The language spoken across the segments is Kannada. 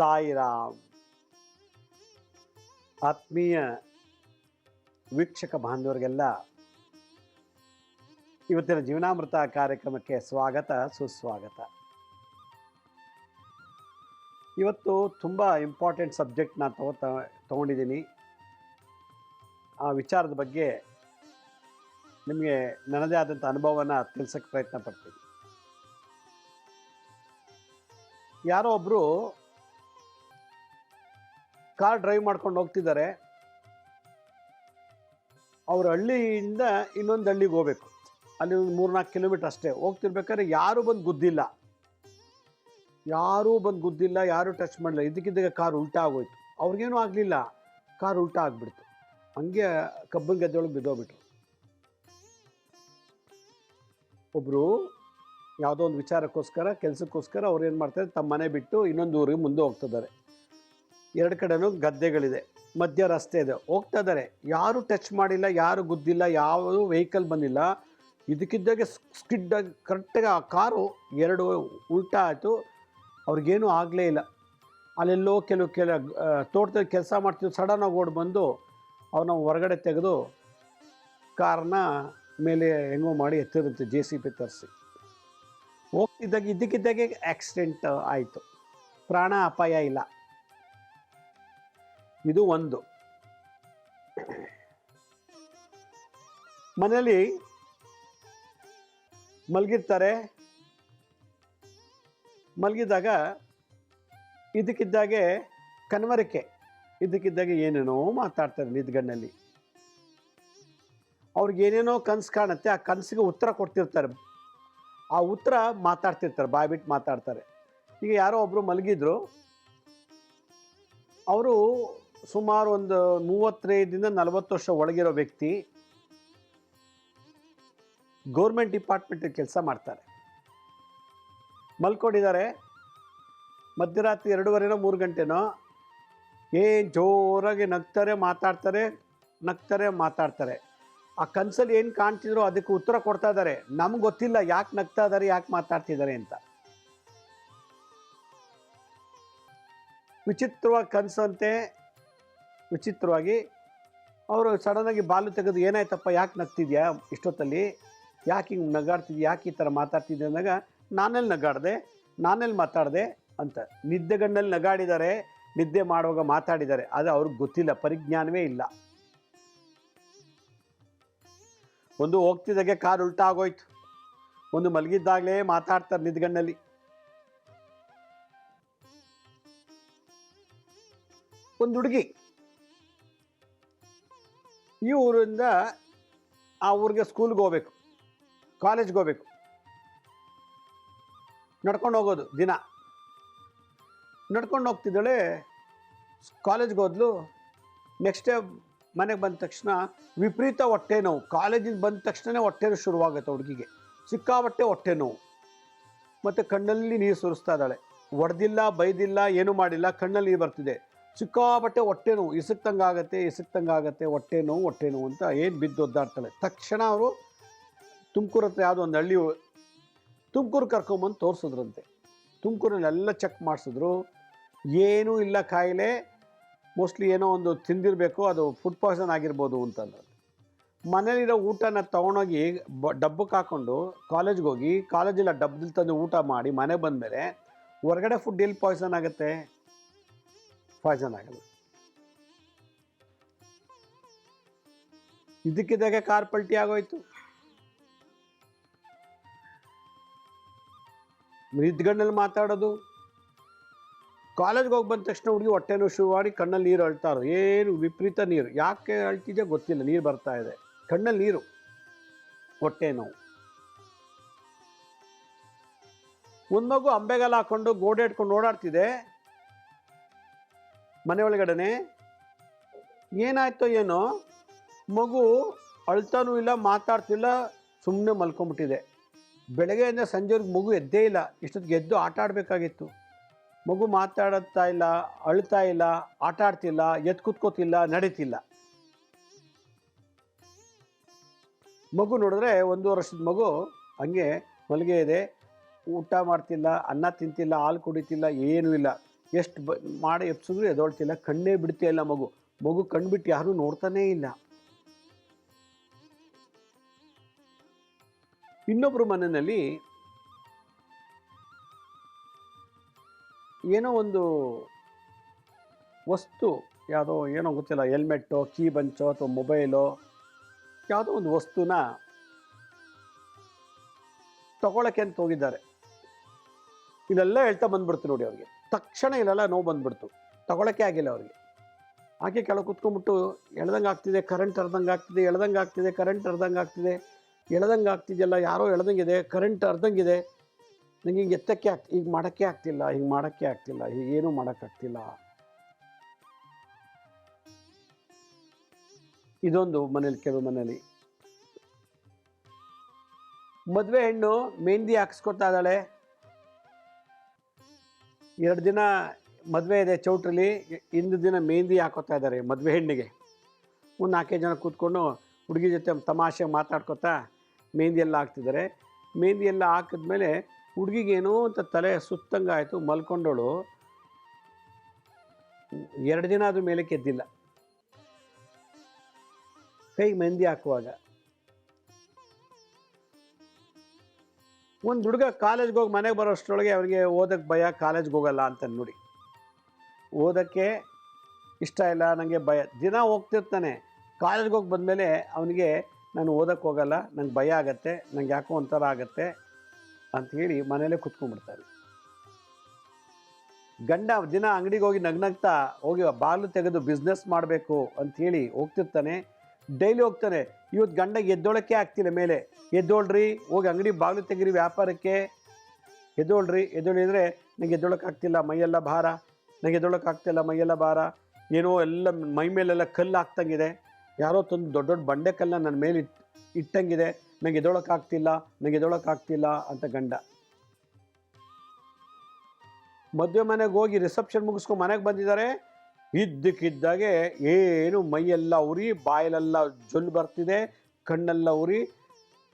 ಸಾಯಿರಾಮ್ ಆತ್ಮೀಯ ವೀಕ್ಷಕ ಬಾಂಧವರಿಗೆಲ್ಲ ಇವತ್ತಿನ ಜೀವನಾಮೃತ ಕಾರ್ಯಕ್ರಮಕ್ಕೆ ಸ್ವಾಗತ, ಸುಸ್ವಾಗತ. ಇವತ್ತು ತುಂಬ ಇಂಪಾರ್ಟೆಂಟ್ ಸಬ್ಜೆಕ್ಟ್ ನಾನು ತಗೋ ತಗೊಂಡಿದ್ದೀನಿ. ಆ ವಿಚಾರದ ಬಗ್ಗೆ ನಿಮಗೆ ನನ್ನದೇ ಆದಂಥ ಅನುಭವನ ತಿಳಿಸೋಕ್ಕೆ ಪ್ರಯತ್ನ ಪಡ್ತೀನಿ. ಯಾರೋ ಒಬ್ಬರು ಕಾರ್ ಡ್ರೈವ್ ಮಾಡ್ಕೊಂಡು ಹೋಗ್ತಿದ್ದಾರೆ. ಅವ್ರ ಹಳ್ಳಿಯಿಂದ ಇನ್ನೊಂದು ಹಳ್ಳಿಗೆ ಹೋಗ್ಬೇಕು. ಅಲ್ಲಿ ಒಂದು ಮೂರ್ನಾಲ್ಕು ಕಿಲೋಮೀಟ್ರ್ ಅಷ್ಟೇ. ಹೋಗ್ತಿರ್ಬೇಕಾದ್ರೆ ಯಾರೂ ಬಂದು ಗುದ್ದಿಲ್ಲ. ಯಾರೂ ಬಂದು ಗುದ್ದಿಲ್ಲ, ಯಾರೂ ಟಚ್ ಮಾಡಲಿಲ್ಲ. ಇದಕ್ಕಿದ್ದಾಗ ಕಾರ್ ಉಲ್ಟಾ ಆಗೋಯ್ತು. ಅವ್ರಿಗೇನೂ ಆಗಲಿಲ್ಲ. ಕಾರ್ ಉಲ್ಟಾ ಆಗಿಬಿಡ್ತು. ಹಂಗೆ ಕಬ್ಬನ್ ಒಳಗೆ ಬಿದ್ದೋಗ್ಬಿಟ್ರು. ಒಬ್ಬರು ಯಾವುದೋ ಒಂದು ವಿಚಾರಕ್ಕೋಸ್ಕರ, ಕೆಲಸಕ್ಕೋಸ್ಕರ ಅವ್ರು ಏನು ಮಾಡ್ತಾರೆ, ತಮ್ಮ ಮನೆ ಬಿಟ್ಟು ಇನ್ನೊಂದು ಊರಿಗೆ ಮುಂದೆ ಹೋಗ್ತಿದ್ದಾರೆ. ಎರಡು ಕಡೆನೂ ಗದ್ದೆಗಳಿದೆ. ಮಧ್ಯ ರಸ್ತೆ ಇದೆ. ಹೋಗ್ತಾ ಇದ್ದಾರೆ. ಯಾರು ಟಚ್ ಮಾಡಿಲ್ಲ, ಯಾರು ಗುದ್ದಿಲ್ಲ ಯಾವ ವೆಹಿಕಲ್ ಬಂದಿಲ್ಲ. ಇದಕ್ಕಿದ್ದಾಗೆ ಸ್ಕಿಡ್ ಕರೆಕ್ಟಾಗಿ ಆ ಕಾರು ಎರಡು ಉಲ್ಟಾ ಆಯಿತು. ಅವ್ರಿಗೇನೂ ಆಗಲೇ ಇಲ್ಲ. ಅಲ್ಲೆಲ್ಲೋ ಕೆಲವು ಕೆಲ ತೋಟದಲ್ಲಿ ಕೆಲಸ ಮಾಡ್ತಿದ್ದು ಸಡನ್ನಾಗಿ ಓಡಿ ಬಂದು ಅವ್ರನ್ನ ಹೊರಗಡೆ ತೆಗೆದು ಕಾರನ್ನ ಮೇಲೆ ಹೆಂಗೋ ಮಾಡಿ ಎತ್ತಿರುತ್ತೆ ಜೆ ಸಿ ಪಿ ತರಿಸಿ. ಹೋಗ್ತಿದ್ದಾಗ, ಇದ್ದಕ್ಕಿದ್ದಾಗೆ ಆಕ್ಸಿಡೆಂಟ್ ಆಯಿತು. ಪ್ರಾಣ ಅಪಾಯ ಇಲ್ಲ. ಇದು ಒಂದು. ಮನೆಯಲ್ಲಿ ಮಲಗಿರ್ತಾರೆ. ಮಲಗಿದಾಗ ಇದಕ್ಕಿದ್ದಾಗೆ ಕನ್ವರಿಕೆ ಇದಕ್ಕಿದ್ದಾಗೆ ಏನೇನೋ ಮಾತಾಡ್ತಾರೆ ನಿದ್ಗಣ್ಣಲ್ಲಿ. ಅವ್ರಿಗೆ ಏನೇನೋ ಕನಸು ಕಾಣುತ್ತೆ, ಆ ಕನಸಿಗೆ ಉತ್ತರ ಕೊಡ್ತಿರ್ತಾರೆ. ಆ ಉತ್ತರ ಮಾತಾಡ್ತಿರ್ತಾರೆ ಬಾಯ್ಬಿಟ್ಟು ಮಾತಾಡ್ತಾರೆ. ಈಗ ಯಾರೋ ಒಬ್ಬರು ಮಲಗಿದ್ರು, ಅವರು ಸುಮಾರು ಒಂದು ಮೂವತ್ತೈದರಿಂದ ನಲವತ್ತು ವರ್ಷ ಒಳಗಿರೋ ವ್ಯಕ್ತಿ ಗೌರ್ಮೆಂಟ್ ಡಿಪಾರ್ಟ್ಮೆಂಟ್ ಕೆಲಸ ಮಾಡ್ತಾರೆ. ಮಲ್ಕೊಂಡಿದ್ದಾರೆ. ಮಧ್ಯರಾತ್ರಿ ಎರಡೂವರೆನೋ ಮೂರು ಗಂಟೆನೋ ಏನು ಜೋರಾಗಿ ನಗ್ತಾರೆ, ಮಾತಾಡ್ತಾರೆ ನಗ್ತಾರೆ, ಮಾತಾಡ್ತಾರೆ. ಆ ಕನ್ಸಲ್ಲಿ ಏನು ಕಾಣ್ತಿದ್ರು ಅದಕ್ಕೆ ಉತ್ತರ ಕೊಡ್ತಾ ಇದ್ದಾರೆ. ನಮ್ಗೆ ಗೊತ್ತಿಲ್ಲ ಯಾಕೆ ನಗ್ತಾ ಇದ್ದಾರೆ, ಯಾಕೆ ಮಾತಾಡ್ತಿದ್ದಾರೆ ಅಂತ. ವಿಚಿತ್ರವಾಗಿ ಕನಸಂತೆ ವಿಚಿತ್ರವಾಗಿ ಅವರು ಸಡನ್ನಾಗಿ ಬಾಲು ತೆಗೆದು ಏನಾಯ್ತಪ್ಪ, ಯಾಕೆ ನಗ್ತಿದ್ಯಾ ಇಷ್ಟೊತ್ತಲ್ಲಿ? ಯಾಕೆ ಹಿಂಗೆ ನಗಾಡ್ತಿದ್ಯಾ? ಯಾಕೆ ಈ ಥರ ಮಾತಾಡ್ತಿದ್ದೆ ಅಂದಾಗ ನಾನೆಲ್ಲಿ ನಗಾಡಿದೆ ನಾನೆಲ್ಲಿ ಮಾತಾಡಿದೆ ಅಂತ. ನಿದ್ದೆಗಣ್ಣಲ್ಲಿ ನಗಾಡಿದ್ದಾರೆ ನಿದ್ದೆ ಮಾಡುವಾಗ ಮಾತಾಡಿದ್ದಾರೆ ಆದರೆ ಅವ್ರಿಗೆ ಗೊತ್ತಿಲ್ಲ, ಪರಿಜ್ಞಾನವೇ ಇಲ್ಲ. ಒಂದು ಹೋಗ್ತಿದ್ದಾಗೆ ಕಾರ್ ಉಲ್ಟಾ ಆಗೋಯ್ತು. ಒಂದು ಮಲಗಿದ್ದಾಗಲೇ ಮಾತಾಡ್ತಾರೆ ನಿದ್ದೆಗಣ್ಣಲ್ಲಿ ಒಂದು ಹುಡುಗಿ ಈ ಊರಿಂದ ಆ ಊರಿಗೆ ಸ್ಕೂಲ್ಗೆ ಹೋಗ್ಬೇಕು. ಕಾಲೇಜ್ಗೆ ಹೋಗ್ಬೇಕು. ನಡ್ಕೊಂಡು ಹೋಗೋದು ದಿನ. ನಡ್ಕೊಂಡು ಹೋಗ್ತಿದ್ದಾಳೆ ಕಾಲೇಜ್ಗೆ ಹೋದ್ಲು. ನೆಕ್ಸ್ಟ್ ಡೇ ಮನೆಗೆ ಬಂದ ತಕ್ಷಣ ವಿಪರೀತ ಹೊಟ್ಟೆ ನೋವು. ಕಾಲೇಜಿಗೆ ಬಂದ ತಕ್ಷಣವೇ ಹೊಟ್ಟೆ ಶುರುವಾಗುತ್ತೆ ಹುಡುಗಿಗೆ. ಸಿಕ್ಕಾಬಟ್ಟೆ ಹೊಟ್ಟೆ ನೋವು. ಮತ್ತು ಕಣ್ಣಲ್ಲಿ ನೀರು ಸುರಿಸ್ತಾ ಇದ್ದಾಳೆ. ಒಡೆದಿಲ್ಲ, ಬೈದಿಲ್ಲ, ಏನೂ ಮಾಡಿಲ್ಲ, ಕಣ್ಣಲ್ಲಿ ನೀರು ಬರ್ತಿದೆ. ಸಿಕ್ಕಾಬಟ್ಟೆ ಹೊಟ್ಟೆ ನೋವು, ಇಸಕ್ತಂಗಾಗತ್ತೆ ಇಸಕ್ತಂಗಾಗತ್ತೆ, ಹೊಟ್ಟೆ ನೋವು ಹೊಟ್ಟೆ ನೋವು ಅಂತ ಏನು ಬಿದ್ದು ಒದ್ದಾಡ್ತಾಳೆ. ತಕ್ಷಣ ಅವರು ತುಮಕೂರು ಹತ್ರ ಯಾವುದೋ ಒಂದು ಹಳ್ಳಿ ತುಮಕೂರು ಕರ್ಕೊಂಬಂದು ತೋರಿಸಿದ್ರಂತೆ. ತುಮಕೂರಲ್ಲಿ ಎಲ್ಲ ಚೆಕ್ ಮಾಡಿಸಿದ್ರು. ಏನೂ ಇಲ್ಲ ಕಾಯಿಲೆ. ಮೋಸ್ಟ್ಲಿ ಏನೋ ಒಂದು ತಿಂದಿರಬೇಕು, ಅದು ಫುಡ್ ಪಾಯ್ಸನ್ ಆಗಿರ್ಬೋದು ಅಂತಂದ್ರೆ. ಮನೇಲಿರೋ ಊಟನ ತೊಗೊಂಡೋಗಿ ಬ ಡಬ್ಬಕ್ಕೆ ಹಾಕ್ಕೊಂಡು ಕಾಲೇಜ್ಗೆ ಹೋಗಿ ಕಾಲೇಜಲ್ಲಿ ಡಬ್ಬದಲ್ಲಿ ತಂದು ಊಟ ಮಾಡಿ ಮನೆ ಬಂದಮೇಲೆ ಹೊರಗಡೆ ಫುಡ್ ಎಲ್ಲಿ ಪಾಯ್ಸನ್ ಆಗುತ್ತೆ? ಪಾಯ್ಸನ್ ಆಗಲ್ಲ ಇದಕ್ಕಿದ್ದಾಗೆ ಕಾರ್ ಪಲ್ಟಿ ಆಗೋಯ್ತು. ನಿದ್ಗಣ್ಣಲ್ಲಿ ಮಾತಾಡೋದು. ಕಾಲೇಜ್ಗೆ ಹೋಗಿ ಬಂದ ತಕ್ಷಣ ಹುಡುಗಿ ಹೊಟ್ಟೆ ನೋವು ಶುರು ಮಾಡಿ ಕಣ್ಣಲ್ಲಿ ನೀರು ಅಳ್ತಾರೋ ಏನು ವಿಪರೀತ ನೀರು. ಯಾಕೆ ಅಳ್ತಿದೆ ಗೊತ್ತಿಲ್ಲ. ನೀರು ಬರ್ತಾ ಇದೆ. ಕಣ್ಣಲ್ಲಿ ನೀರು. ಹೊಟ್ಟೆ ನೋವು. ಒಂದು ಮಗು ಅಂಬೆಗಾಲ ಹಾಕೊಂಡು ಗೋಡೆ ಇಟ್ಕೊಂಡು ಓಡಾಡ್ತಿದೆ. ಮನೆ ಒಳಗಡೆನೆ. ಏನಾಯ್ತೋ ಏನೋ, ಮಗು ಅಳ್ತಾನೂ ಇಲ್ಲ, ಮಾತಾಡ್ತಿಲ್ಲ ಸುಮ್ಮನೆ ಮಲ್ಕೊಂಬಿಟ್ಟಿದೆ. ಬೆಳಗ್ಗೆಯಿಂದ ಸಂಜೆವರೆಗೆ ಮಗು ಎದ್ದೇ ಇಲ್ಲ, ಇಷ್ಟೊತ್ತಿಗೆ ಎದ್ದು ಆಟ ಆಡಬೇಕಾಗಿತ್ತು. ಮಗು ಮಾತಾಡುತ್ತಾ ಇಲ್ಲ, ಅಳ್ತಾ ಇಲ್ಲ, ಆಟ ಆಡ್ತಿಲ್ಲ ಎದ್ದು ಕುತ್ಕೋತಿಲ್ಲ, ನಡೀತಿಲ್ಲ. ಮಗು ನೋಡಿದ್ರೆ ಒಂದು ವರ್ಷದ ಮಗು ಹಂಗೆ ಮಲಗೆ ಇದೆ, ಊಟ ಮಾಡ್ತಿಲ್ಲ, ಅನ್ನ ತಿಂತಿಲ್ಲ, ಹಾಲು ಕುಡಿತಿಲ್ಲ, ಏನೂ ಇಲ್ಲ. ಎಷ್ಟು ಬ, ಮಾಡಿ ಎಪ್ಸಿದ್ರು ಎದೊಳ್ತಿಲ್ಲ ಕಣ್ಣೇ ಬಿಡ್ತಿಲ್ಲ ಮಗು. ಮಗು ಕಣ್ಬಿಟ್ಟು ಯಾರೂ ನೋಡ್ತಾನೇ ಇಲ್ಲ. ಇನ್ನೊಬ್ಬರು ಮನೆಯಲ್ಲಿ ಏನೋ ಒಂದು ವಸ್ತು, ಯಾವುದೋ ಏನೋ ಗೊತ್ತಿಲ್ಲ ಹೆಲ್ಮೆಟ್ಟೋ ಕೀ ಬಂಚೋ ಅಥವಾ ಮೊಬೈಲೋ, ಯಾವುದೋ ಒಂದು ವಸ್ತುನ ತಗೊಳಕ್ಕೆ ಅಂತ ಹೋಗಿದ್ದಾರೆ. ಇದೆಲ್ಲ ಹೇಳ್ತಾ ಬಂದ್ಬಿಡ್ತು ನೋಡಿ ಅವ್ರಿಗೆ. ತಕ್ಷಣ ಇಲ್ಲೆಲ್ಲ ನೋವು ಬಂದ್ಬಿಡ್ತು. ತಗೊಳಕ್ಕೆ ಆಗಿಲ್ಲ ಅವ್ರಿಗೆ. ಆಕೆ ಕೆಳಗೆ ಕುತ್ಕೊಂಡ್ಬಿಟ್ಟು ಎಳ್ದಂಗೆ ಆಗ್ತಿದೆ ಕರೆಂಟ್ ಅರ್ಧಂಗೆ ಆಗ್ತಿದೆ, ಎಳ್ದಂಗೆ ಆಗ್ತಿದೆ ಕರೆಂಟ್ ಅರ್ಧಂಗೆ ಆಗ್ತಿದೆ, ಎಳ್ದಂಗೆ ಆಗ್ತಿದೆಯಲ್ಲ, ಯಾರೋ ಎಳ್ದಂಗಿದೆ ಕರೆಂಟ್ ಅರ್ಧಂಗಿದೆ ನನಗೆ ಹಿಂಗೆ ಎತ್ತಕ್ಕೆ ಆಗ್ ಈಗ ಮಾಡೋಕ್ಕೆ ಆಗ್ತಿಲ್ಲ, ಹಿಂಗೆ ಮಾಡೋಕ್ಕೆ ಆಗ್ತಿಲ್ಲ ಹೀಗೇನೂ ಮಾಡೋಕ್ಕಾಗ್ತಿಲ್ಲ ಇದೊಂದು ಮನೇಲಿ, ಕೆಲವು ಮನೇಲಿ. ಮದುವೆ ಹೆಣ್ಣು, ಮೆಹಂದಿ ಹಾಕ್ಸ್ಕೊತಾ ಇದ್ದಾಳೆ. ಎರಡು ದಿನ ಮದುವೆ ಇದೆ ಚೌಟ್ರಲ್ಲಿ, ಇಂದು ದಿನ ಮೆಹಂದಿ ಹಾಕೋತಾ ಇದ್ದಾರೆ ಮದುವೆ ಹೆಣ್ಣಿಗೆ. ಒಂದು ನಾಲ್ಕೈದು ಜನ ಕೂತ್ಕೊಂಡು ಹುಡುಗಿ ಜೊತೆ ತಮಾಷೆ ಮಾತಾಡ್ಕೊತಾ ಮೆಹಂದಿ ಎಲ್ಲ ಹಾಕ್ತಿದ್ದಾರೆ. ಮೆಹಂದಿ ಎಲ್ಲ ಹಾಕಿದ್ಮೇಲೆ ಹುಡುಗಿಗೇನೋ ಅಂತ ತಲೆ ಸುತ್ತಂಗೆ ಆಯಿತು ಎರಡು ದಿನ ಅದು ಮೇಲೆ ಕೆದ್ದಿಲ್ಲ. ಕೈಗೆ ಮೆಹಂದಿ ಹಾಕುವಾಗ. ಒಂದು ಹುಡುಗ ಕಾಲೇಜ್ಗೆ ಹೋಗಿ ಮನೆಗೆ ಬರೋಷ್ಟರೊಳಗೆ ಅವನಿಗೆ ಓದಕ್ಕೆ ಭಯ ಕಾಲೇಜ್ಗೆ ಹೋಗಲ್ಲ ಅಂತ ನೋಡಿ. ಓದಕ್ಕೆ ಇಷ್ಟ ಇಲ್ಲ ನನಗೆ ಭಯ. ದಿನ ಹೋಗ್ತಿರ್ತಾನೆ. ಕಾಲೇಜ್ಗೆ ಹೋಗಿ ಬಂದಮೇಲೆ ಅವನಿಗೆ, ನಾನು ಓದಕ್ಕೆ ಹೋಗಲ್ಲ, ನಂಗೆ ಭಯ ಆಗತ್ತೆ, ನಂಗೆ ಯಾಕೋ ಒಂಥರ ಆಗತ್ತೆ ಅಂತ ಹೇಳಿ ಮನೇಲೇ ಕುತ್ಕೊಂಡ್ಬಿಡ್ತಾನೆ ಗಂಡ ದಿನ ಅಂಗಡಿಗೆ ಹೋಗಿ ನಗ್ನಗ್ತಾ, ಹೋಗಿ ಬಾಗಿಲು ತೆಗೆದು ಬಿಸ್ನೆಸ್ ಮಾಡಬೇಕು ಅಂಥೇಳಿ ಹೋಗ್ತಿರ್ತಾನೆ. ಡೈಲಿ ಹೋಗ್ತಾನೆ. ಇವತ್ತು ಗಂಡಗೆ ಎದ್ದೋಳಕ್ಕೆ ಆಗ್ತಿಲ್ಲ ಮೇಲೆ. ಎದ್ದೋಳ್ರಿ, ಹೋಗಿ ಅಂಗಡಿ ಬಾಗಿಲು ತೆಗಿರಿ ವ್ಯಾಪಾರಕ್ಕೆ. ಎದ್ದೋಳ್ರಿ ಎದ್ದೋಳಿದ್ರೆ ನನಗೆ ಎದ್ದೋಳಕ್ಕಾಗ್ತಿಲ್ಲ ಮೈಯೆಲ್ಲ ಭಾರ. ನನಗೆ ಎದ್ದೋಳಕ್ಕಾಗ್ತಿಲ್ಲ ಮೈಯೆಲ್ಲ ಭಾರ. ಏನೋ ಎಲ್ಲ ಮೈ ಮೇಲೆಲ್ಲ ಕಲ್ಲು ಹಾಕ್ತಂಗಿದೆ. ಯಾರೋ ತಂದು ದೊಡ್ಡ ದೊಡ್ಡ ಬಂಡೆ ಕಲ್ಲನ್ನ ನನ್ನ ಮೇಲೆ ಇಟ್, ಇಟ್ಟಂಗಿದೆ. ನನಗೆ ಎದ್ದೋಳಕ್ಕಾಗ್ತಿಲ್ಲ ನನಗೆ ಎದ್ದೋಳಕ್ಕಾಗ್ತಿಲ್ಲ ಅಂತ ಗಂಡ. ಮದುವೆ ಮನೆಗೆ ಹೋಗಿ ರಿಸೆಪ್ಷನ್ ಮುಗಿಸ್ಕೊಂಡು ಮನೆಗೆ ಬಂದಿದ್ದಾರೆ. ಇದ್ದಕ್ಕಿದ್ದಾಗೆ ಏನು ಮೈಯೆಲ್ಲ ಉರಿ, ಬಾಯಲೆಲ್ಲ ಜೊಲ್ಲು ಬರ್ತಿದೆ, ಕಣ್ಣೆಲ್ಲ ಉರಿ,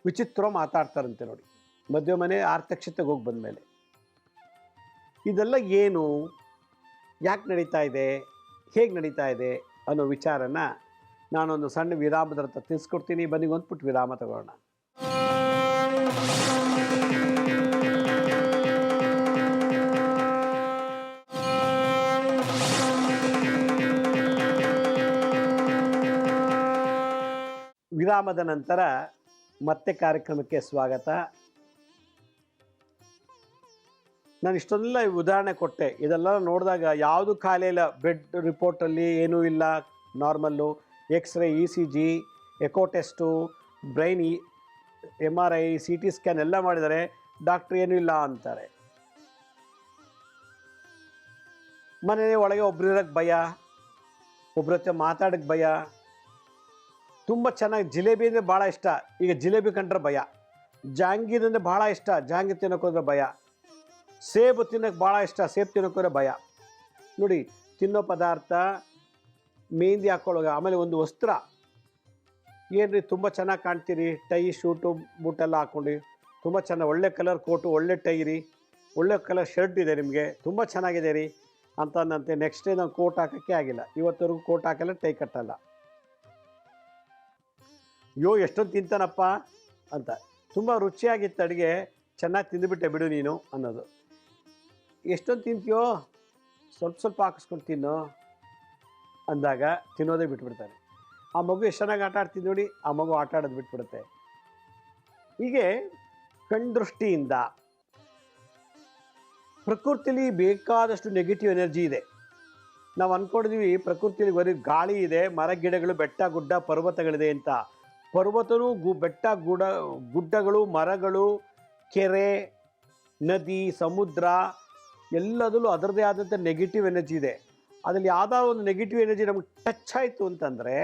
ವಿಚಿತ್ರ ಮಾತಾಡ್ತಾರಂತೆ ನೋಡಿ. ಮದುವೆ ಮನೆ ಆರ್ತಕ್ಷತೆಗೆ ಹೋಗಿ ಬಂದಮೇಲೆ. ಇದೆಲ್ಲ ಏನು? ಯಾಕೆ ನಡೀತಾ ಇದೆ? ಹೇಗೆ ನಡೀತಾ ಇದೆ ಅನ್ನೋ ವಿಚಾರನ ನಾನೊಂದು ಸಣ್ಣ ವಿರಾಮದ ಹತ್ರ ತಿಳಿಸ್ಕೊಡ್ತೀನಿ. ಬನ್ನಿ ಒಂದು ಪುಟ್ಟು ವಿರಾಮ ತಗೊಳ್ಳೋಣ ವಿರಾಮದ ನಂತರ ಮತ್ತೆ ಕಾರ್ಯಕ್ರಮಕ್ಕೆ ಸ್ವಾಗತ. ನಾನು ಇಷ್ಟೊಂದೆಲ್ಲ ಉದಾಹರಣೆ ಕೊಟ್ಟೆ. ಇದೆಲ್ಲ ನೋಡಿದಾಗ ಯಾವುದು ಖಾಲಿ ಇಲ್ಲ. ಬೆಡ್ ರಿಪೋರ್ಟಲ್ಲಿ ಏನೂ ಇಲ್ಲ. Normal X-ray E C G echo test brain E M R I C T scan ಎಲ್ಲ ಮಾಡಿದರೆ ಡಾಕ್ಟ್ರ್ ಏನೂ ಇಲ್ಲ ಅಂತಾರೆ. ಮನೆ ಒಳಗೆ ಒಬ್ಬರಿರೋಕ್ಕೆ ಭಯ, ಒಬ್ರ ಜೊತೆ ಮಾತಾಡೋಕ್ಕೆ ಭಯ ತುಂಬ ಚೆನ್ನಾಗಿ ಜಿಲೇಬಿ ಅಂದರೆ ಭಾಳ ಇಷ್ಟ. ಈಗ ಜಿಲೇಬಿ ಕಂಡ್ರೆ ಭಯ. ಜಾಂಗೀರ್ ಅಂದರೆ ಭಾಳ ಇಷ್ಟ. ಜಾಂಗೀರ್ ತಿನ್ನೋಕೋದ್ರೆ ಭಯ. ಸೇಬು ತಿನ್ನೋಕೆ ಭಾಳ ಇಷ್ಟ. ಸೇಬು ತಿನ್ನೋಕೋದ್ರೆ ಭಯ. ನೋಡಿ, ತಿನ್ನೋ ಪದಾರ್ಥ, ಮೆಹಂದಿ ಹಾಕೊಳ್ಳೋಗ ಆಮೇಲೆ ಒಂದು ವಸ್ತ್ರ. ಏನ್ರಿ, ತುಂಬ ಚೆನ್ನಾಗಿ ಕಾಣ್ತೀರಿ? ಟೈ, ಶೂಟು, ಬೂಟೆಲ್ಲ ಹಾಕ್ಕೊಂಡು. ತುಂಬ ಚೆನ್ನಾಗಿ ಒಳ್ಳೆ ಕಲರ್ ಕೋಟು, ಒಳ್ಳೆ ಟೈ ರೀ. ಒಳ್ಳೆ ಕಲರ್ ಶರ್ಟ್ ಇದೆ ನಿಮಗೆ. ತುಂಬ ಚೆನ್ನಾಗಿದೆ ರೀ. ಅಂತ ಅಂದಂತೆ ನೆಕ್ಸ್ಟ್ ಡೇ ನಾನು ಕೋಟ್ ಹಾಕೋಕ್ಕೆ ಆಗಿಲ್ಲ. ಇವತ್ತವರೆಗೂ ಕೋಟ್ ಹಾಕಲ್ಲ, ಟೈ ಕಟ್ಟಲ್ಲ. ಅಯ್ಯೋ, ಎಷ್ಟೊಂದು ತಿಂತಾನಪ್ಪ ಅಂತ. ತುಂಬ ರುಚಿಯಾಗಿತ್ತು ಅಡುಗೆ. ಚೆನ್ನಾಗಿ ತಿಂದುಬಿಟ್ಟೆ ಬಿಡು ನೀನು ಅನ್ನೋದು. ಎಷ್ಟೊಂದು ತಿಂತೀಯೋ, ಸ್ವಲ್ಪ ಸ್ವಲ್ಪ ಹಾಕಿಸ್ಕೊಂಡು ತಿನ್ನು ಅಂದಾಗ ತಿನ್ನೋದೇ ಬಿಟ್ಬಿಡ್ತಾನೆ. ಆ ಮಗು ಎಷ್ಟು ಚೆನ್ನಾಗಿ ಆಟ ಆಡ್ತಿದ್ದು ನೋಡಿ, ಆ ಮಗು ಆಟ ಆಡೋದು ಬಿಟ್ಬಿಡುತ್ತೆ. ಹೀಗೆ ಕಣ್ದೃಷ್ಟಿಯಿಂದ ಪ್ರಕೃತಿಲಿ ಬೇಕಾದಷ್ಟು ನೆಗೆಟಿವ್ ಎನರ್ಜಿ ಇದೆ. ನಾವು ಅಂದ್ಕೊಂಡಿದ್ದೀವಿ ಪ್ರಕೃತಿಲಿ ಬರೀ ಗಾಳಿ ಇದೆ, ಮರ ಗಿಡಗಳು, ಬೆಟ್ಟ, ಗುಡ್ಡ, ಪರ್ವತಗಳಿದೆ ಅಂತ. ಪರ್ವತನೂ ಗು ಬೆಟ್ಟ ಗುಡ ಗುಡ್ಡಗಳು, ಮರಗಳು, ಕೆರೆ, ನದಿ, ಸಮುದ್ರ ಎಲ್ಲದರಲ್ಲೂ ಅದರದೇ ಆದಂಥ ನೆಗೆಟಿವ್ ಎನರ್ಜಿ ಇದೆ. ಅದರಲ್ಲಿ ಯಾವ್ದಾದ್ರು ಒಂದು ನೆಗೆಟಿವ್ ಎನರ್ಜಿ ನಮಗೆ ಟಚ್ ಆಯಿತು ಅಂತಂದರೆ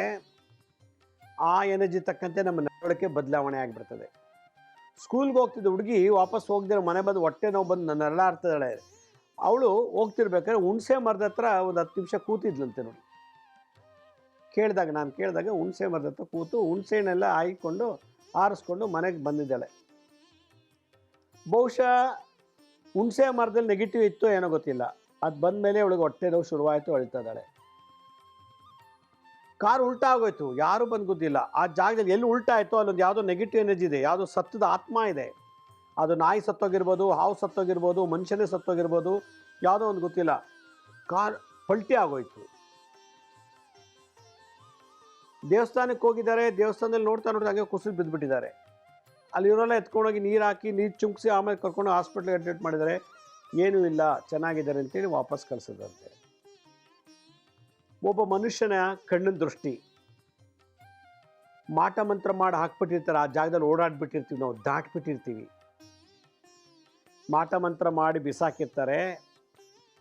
ಆ ಎನರ್ಜಿ ತಕ್ಕಂತೆ ನಮ್ಮ ನಡವಳಿಕೆ ಬದಲಾವಣೆ ಆಗಿಬಿಡ್ತದೆ. ಸ್ಕೂಲ್ಗೆ ಹೋಗ್ತಿದ್ದ ಹುಡುಗಿ ವಾಪಸ್ ಹೋಗ್ದಿರೋ ಮನೆ ಬಂದು ಹೊಟ್ಟೆ ನೋವು ಬಂದು ನನ್ನ ನರಳಾಡ್ತಿದ್ದಾಳೆ. ಅವಳು ಹೋಗ್ತಿರ್ಬೇಕಾದ್ರೆ ಹುಣಸೆ ಮರದ ಹತ್ರ ಒಂದು ಹತ್ತು ನಿಮಿಷ ಕೂತಿದ್ಲಂತೆ ನೋಡಿ. ಕೇಳಿದಾಗ, ನಾನು ಕೇಳಿದಾಗ ಹುಣಸೆ ಮರದ ಹತ್ರ ಕೂತು ಹುಣಸೆಹಣ್ಣೆಲ್ಲ ಹಾಯ್ಕೊಂಡು ಆರಿಸ್ಕೊಂಡು ಮನೆಗೆ ಬಂದಿದ್ದಾಳೆ. ಬಹುಶಃ ಹುಣಸೆ ಮರದಲ್ಲಿ ನೆಗೆಟಿವ್ ಇತ್ತು ಏನೋ ಗೊತ್ತಿಲ್ಲ. ಅದು ಬಂದ ಮೇಲೆ ಅವಳಿಗೆ ಹೊಟ್ಟೆ ನೋವು ಶುರುವಾಯಿತು, ಅಳ್ತಾ ಇದ್ದಾಳೆ. ಕಾರ್ ಉಲ್ಟಾ ಆಗೋಯ್ತು, ಯಾರು ಬಂದು ಗೊತ್ತಿಲ್ಲ ಆ ಜಾಗದಲ್ಲಿ ಎಲ್ಲಿ ಉಲ್ಟಾ ಆಯಿತು ಅಲ್ಲೊಂದು ಯಾವುದೋ ನೆಗೆಟಿವ್ ಎನರ್ಜಿ ಇದೆ, ಯಾವುದೋ ಸತ್ತದ ಆತ್ಮ ಇದೆ. ಅದು ನಾಯಿ ಸತ್ತೋಗಿರ್ಬೋದು, ಹಾವು ಸತ್ತೋಗಿರ್ಬೋದು, ಮನುಷ್ಯನೇ ಸತ್ತೋಗಿರ್ಬೋದು, ಯಾವುದೋ ಒಂದು ಗೊತ್ತಿಲ್ಲ. ಕಾರ್ ಪಲ್ಟಿ ಆಗೋಯ್ತು. ದೇವಸ್ಥಾನಕ್ಕೆ ಹೋಗಿದ್ದಾರೆ, ದೇವಸ್ಥಾನದಲ್ಲಿ ನೋಡ್ತಾ ನೋಡ್ತಾ ಹಾಗೆ ಕುಸಿದು ಬಿದ್ದುಬಿಟ್ಟಿದ್ದಾರೆ ಅಲ್ಲಿರೋಲ್ಲ ಎತ್ಕೊಂಡೋಗಿ ನೀರು ಹಾಕಿ, ನೀರು ಚುಂಕ್ಸಿ ಆಮೇಲೆ ಕರ್ಕೊಂಡು ಹಾಸ್ಪಿಟ್ಲಿಗೆ ಅಡ್ಮಿಟ್ ಮಾಡಿದ್ದಾರೆ. ಏನೂ ಇಲ್ಲ, ಚೆನ್ನಾಗಿದ್ದಾರೆ ಅಂತೇಳಿ ವಾಪಸ್ ಕಳಿಸಿದಂತೆ. ಒಬ್ಬ ಮನುಷ್ಯನ ಕಣ್ಣಿನ ದೃಷ್ಟಿ. ಮಾಟ ಮಂತ್ರ ಮಾಡಿ ಹಾಕ್ಬಿಟ್ಟಿರ್ತಾರೆ, ಆ ಜಾಗದಲ್ಲಿ ಓಡಾಡ್ಬಿಟ್ಟಿರ್ತೀವಿ ನಾವು, ದಾಟ್ಬಿಟ್ಟಿರ್ತೀವಿ. ಮಾಟ ಮಂತ್ರ ಮಾಡಿ ಬಿಸಾಕಿರ್ತಾರೆ,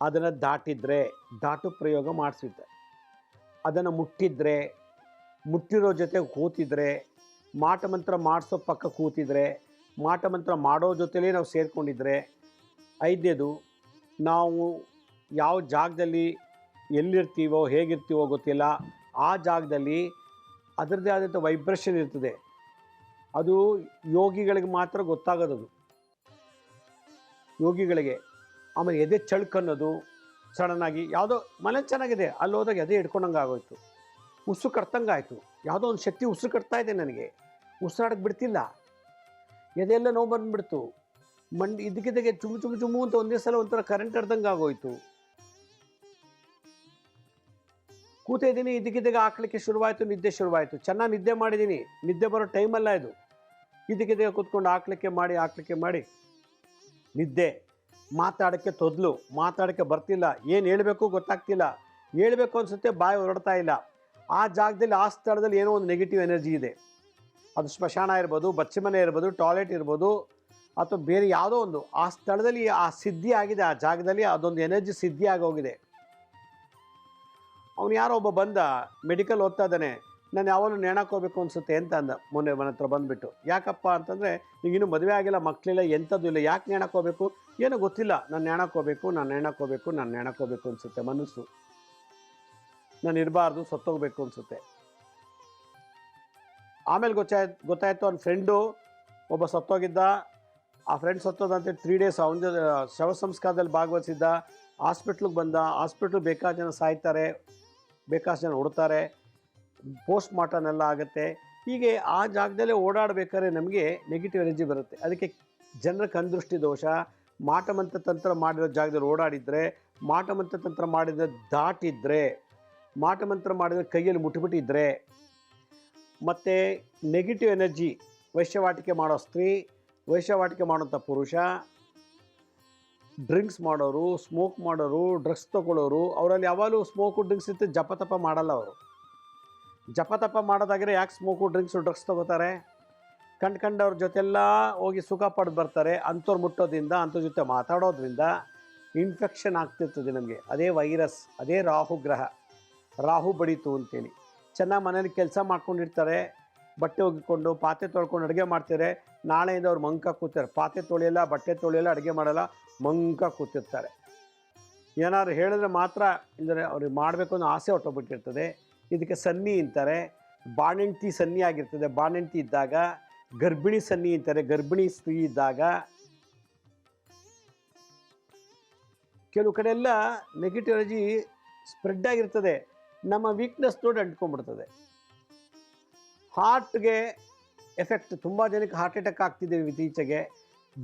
ಅದನ್ನು ದಾಟಿದರೆ, ದಾಟು ಪ್ರಯೋಗ ಮಾಡಿಸಿದ್ದೆ ಅದನ್ನು ಮುಟ್ಟಿದ್ರೆ ಮುಟ್ಟಿರೋ ಜೊತೆ ಕೂತಿದ್ರೆ, ಮಾಟ ಮಂತ್ರ ಮಾಡಿಸೋ ಪಕ್ಕ ಕೂತಿದ್ರೆ, ಮಾಟ ಮಂತ್ರ ಮಾಡೋ ಜೊತೆಲೇ ನಾವು ಸೇರಿಕೊಂಡಿದ್ರೆ, ಐದನೇದು, ನಾವು ಯಾವ ಜಾಗದಲ್ಲಿ ಎಲ್ಲಿರ್ತೀವೋ, ಹೇಗಿರ್ತೀವೋ ಗೊತ್ತಿಲ್ಲ. ಆ ಜಾಗದಲ್ಲಿ ಅದರದ್ದೇ ಆದಂಥ ವೈಬ್ರೇಷನ್ ಇರ್ತದೆ. ಅದು ಯೋಗಿಗಳಿಗೆ ಮಾತ್ರ ಗೊತ್ತಾಗೋದದು. ಯೋಗಿಗಳಿಗೆ, ಆಮೇಲೆ ಎದೆ ಚಳ್ಕನ್ನೋದು ಸಡನ್ನಾಗಿ ಯಾವುದೋ ಮನೆ ಚೆನ್ನಾಗಿದೆ ಅಲ್ಲಿ ಹೋದಾಗ ಎದೆ ಹಿಡ್ಕೊಂಡಂಗೆ ಆಗೋಯ್ತು ಉಸಿರು ಕಟ್ತಂಗೆ ಆಯಿತು ಯಾವುದೋ ಒಂದು ಶಕ್ತಿ ಉಸಿರು ಕಟ್ತಾ ಇದೆ ನನಗೆ. ಉಸಿರಾಡಕ್ಕೆ ಬಿಡ್ತಿಲ್ಲ. ಎದೆಲ್ಲ ನೋವು ಬಂದುಬಿಡ್ತು. ಮಂಡಿ ಇದಕ್ಕಿದ್ದಾಗೆ ಚುಮ್ಮು ಚುಮ್ಮು ಚುಮ್ಮು ಅಂತ ಒಂದೇ ಸಲ ಒಂಥರ ಕರೆಂಟ್ ಹಿಡ್ದಂಗೆ ಆಗೋಯ್ತು. ಕೂತ ಇದ್ದೀನಿ ಇದಕ್ಕಿದ್ದಾಗ ಹಾಕ್ಲಿಕ್ಕೆ ಶುರುವಾಯಿತು, ನಿದ್ದೆ ಶುರುವಾಯಿತು. ಚೆನ್ನಾಗಿ ನಿದ್ದೆ ಮಾಡಿದ್ದೀನಿ. ನಿದ್ದೆ ಬರೋ ಟೈಮಲ್ಲ ಇದು. ಇದಕ್ಕಿದ್ದಾಗ ಕೂತ್ಕೊಂಡು ಹಾಕ್ಲಿಕ್ಕೆ ಮಾಡಿ ಹಾಕ್ಲಿಕ್ಕೆ ಮಾಡಿ. ನಿದ್ದೆ. ಮಾತಾಡೋಕ್ಕೆ ತೊದಲು. ಮಾತಾಡೋಕ್ಕೆ ಬರ್ತಿಲ್ಲ. ಏನು ಹೇಳಬೇಕು ಗೊತ್ತಾಗ್ತಿಲ್ಲ. ಹೇಳಬೇಕು ಅನಿಸುತ್ತೆ, ಬಾಯಿ ಹೊರಡ್ತಾ ಇಲ್ಲ. ಆ ಜಾಗದಲ್ಲಿ, ಆ ಸ್ಥಳದಲ್ಲಿ ಏನೋ ಒಂದು ನೆಗೆಟಿವ್ ಎನರ್ಜಿ ಇದೆ. ಅದು ಸ್ಮಶಾನ ಇರ್ಬೋದು, ಬಚ್ಚಮನೆ ಇರ್ಬೋದು ಟಾಯ್ಲೆಟ್ ಇರ್ಬೋದು, ಅಥವಾ ಬೇರೆ ಯಾವುದೋ ಒಂದು, ಆ ಸ್ಥಳದಲ್ಲಿ ಆ ಸಿದ್ಧಿ ಆಗಿದೆ, ಆ ಜಾಗದಲ್ಲಿ ಅದೊಂದು ಎನರ್ಜಿ ಸಿದ್ಧಿ ಆಗೋಗಿದೆ ಅವನು ಯಾರೋ ಒಬ್ಬ ಬಂದ ಮೆಡಿಕಲ್ ಓದ್ತಾ ಇದ್ದಾನೆ, ನಾನು ಯಾವಾಗಲೂ ನೇಣಾಕೋಬೇಕು ಅನಿಸುತ್ತೆ ಅಂತ ಅಂದ. ಮೊನ್ನೆ ಮನ ಹತ್ರ ಬಂದುಬಿಟ್ಟು. ಯಾಕಪ್ಪ ಅಂತಂದರೆ ಇನ್ನೂ ಮದುವೆ ಆಗಿಲ್ಲ ಮಕ್ಕಳಿಲ್ಲ ಎಂಥದ್ದು ಇಲ್ಲ, ಯಾಕೆ ನೇಣಾಕೋಬೇಕು ಏನೋ ಗೊತ್ತಿಲ್ಲ. ನಾನು ನೇಣಾಕೋಬೇಕು ನಾನು ನೇಣಕ್ಕೆ ಹೋಗ್ಬೇಕು, ನಾನು ನೇಣಾಕೋಬೇಕು ಅನಿಸುತ್ತೆ ಮನಸ್ಸು. ನಾನು ಇರಬಾರ್ದು, ಸತ್ತೋಗ್ಬೇಕು ಅನಿಸುತ್ತೆ. ಆಮೇಲೆ ಗೊತ್ತಾಯ್ತು ಗೊತ್ತಾಯಿತು, ಅವ್ನ ಫ್ರೆಂಡು ಒಬ್ಬ ಸತ್ತೋಗಿದ್ದ. ಆ ಫ್ರೆಂಡ್ ಸತ್ತೋದಂತೆ ತ್ರೀ ಡೇಸ್ ಅವನ ಶವ ಸಂಸ್ಕಾರದಲ್ಲಿ ಭಾಗವಹಿಸಿದ್ದ. ಹಾಸ್ಪಿಟ್ಲಿಗೆ ಬಂದ. ಹಾಸ್ಪಿಟ್ಲ್ ಬೇಕಾದ ಜನ ಸಾಯ್ತಾರೆ, ಬೇಕಾದ ಜನ ಉಡ್ತಾರೆ ಪೋಸ್ಟ್ ಮಾರ್ಟಮ್ ಎಲ್ಲ ಆಗುತ್ತೆ. ಹೀಗೆ ಆ ಜಾಗದಲ್ಲೇ ಓಡಾಡಬೇಕಾದ್ರೆ ನಮಗೆ ನೆಗೆಟಿವ್ ಎನರ್ಜಿ ಬರುತ್ತೆ. ಅದಕ್ಕೆ ಜನರ ಕಂದೃಷ್ಟಿ ದೋಷ. ಮಾಟಮಂತ್ರ ತಂತ್ರ ಮಾಡಿರೋ ಜಾಗದಲ್ಲಿ ಓಡಾಡಿದರೆ ಮಾಟಮಂತ್ರ ತಂತ್ರ ಮಾಡಿದ ದಾಟಿದ್ರೆ ಮಾಟಮಂತ್ರ ಮಾಡಿದರೆ ಕೈಯಲ್ಲಿ ಮುಟ್ಬಿಟ್ಟಿದ್ರೆ ಮತ್ತು ನೆಗೆಟಿವ್ ಎನರ್ಜಿ ವೈಶ್ಯವಾಟಿಕೆ ಮಾಡೋ ಸ್ತ್ರೀ, ವೈಶ್ಯವಾಟಿಕೆ ಮಾಡೋಂಥ ಪುರುಷ ಡ್ರಿಂಕ್ಸ್ ಮಾಡೋರು ಸ್ಮೋಕ್ ಮಾಡೋರು ಡ್ರಗ್ಸ್ ತೊಗೊಳ್ಳೋರು, ಅವರಲ್ಲಿ ಯಾವಾಗಲೂ ಸ್ಮೋಕು ಡ್ರಿಂಕ್ಸ್ ಇತ್ತು ಜಪತಪ ಮಾಡಲ್ಲ ಅವರು. ಜಪತಪ ಮಾಡೋದಾಗಿದ್ರೆ ಯಾಕೆ ಸ್ಮೋಕು ಡ್ರಿಂಕ್ಸು ಡ್ರಗ್ಸ್ ತೊಗೋತಾರೆ? ಕಂಡು ಕಂಡವ್ರ ಜೊತೆಲ್ಲ ಹೋಗಿ ಸುಖ ಪಡೆದು ಬರ್ತಾರೆ, ಅಂಥವ್ರು ಮುಟ್ಟೋದ್ರಿಂದ, ಅಂಥವ್ರ ಜೊತೆ ಮಾತಾಡೋದ್ರಿಂದ ಇನ್ಫೆಕ್ಷನ್ ಆಗ್ತಿರ್ತದೆ ನಮಗೆ. ಅದೇ ವೈರಸ್ ಅದೇ ರಾಹು ಗ್ರಹ. ರಾಹು ಬಡೀತು ಅಂತೇಳಿ. ಚೆನ್ನಾಗಿ ಮನೇಲಿ ಕೆಲಸ ಮಾಡ್ಕೊಂಡಿರ್ತಾರೆ, ಬಟ್ಟೆ ಒಗಿಕೊಂಡು, ಪಾತ್ರೆ ತೊಳ್ಕೊಂಡು ಅಡುಗೆ ಮಾಡ್ತಾರೆ ನಾಳೆಯಿಂದ ಅವ್ರು ಮಂಕ ಕೂತಾರೆ ಪಾತ್ರೆ ತೊಳೆಯಲ್ಲ, ಬಟ್ಟೆ ತೊಳೆಯಲ್ಲ, ಅಡುಗೆ ಮಾಡಲ್ಲ, ಮಂಕ ಕೂತಿರ್ತಾರೆ. ಏನಾದ್ರು ಹೇಳಿದ್ರೆ ಮಾತ್ರ ಇಲ್ಲದ್ರೆ ಅವ್ರಿಗೆ ಮಾಡಬೇಕು ಅನ್ನೋ ಆಸೆ ಹೊಟ್ಟೋಗ್ಬಿಟ್ಟಿರ್ತದೆ ಇದಕ್ಕೆ ಸನ್ನಿ ಅಂತಾರೆ. ಬಾಣಂತಿ ಸನ್ನಿ ಆಗಿರ್ತದೆ. ಬಾಣಂತಿ ಇದ್ದಾಗ, ಗರ್ಭಿಣಿ ಸನ್ನಿ ಅಂತಾರೆ. ಗರ್ಭಿಣಿ ಸ್ತ್ರೀ ಇದ್ದಾಗ, ಕೆಲವು ಕಡೆ ಎಲ್ಲ ನೆಗೆಟಿವ್ ಎನರ್ಜಿ ಸ್ಪ್ರೆಡ್ ಆಗಿರ್ತದೆ. ನಮ್ಮ ವೀಕ್ನೆಸ್ ನೋಡಿ ಅಂಟ್ಕೊಂಡ್ಬಿಡ್ತದೆ. ಹಾರ್ಟ್ಗೆ ಎಫೆಕ್ಟ್ ತುಂಬ ಜನಕ್ಕೆ ಹಾರ್ಟ್ ಅಟ್ಯಾಕ್ ಆಗ್ತಿದೆ ಇತ್ತೀಚೆಗೆ.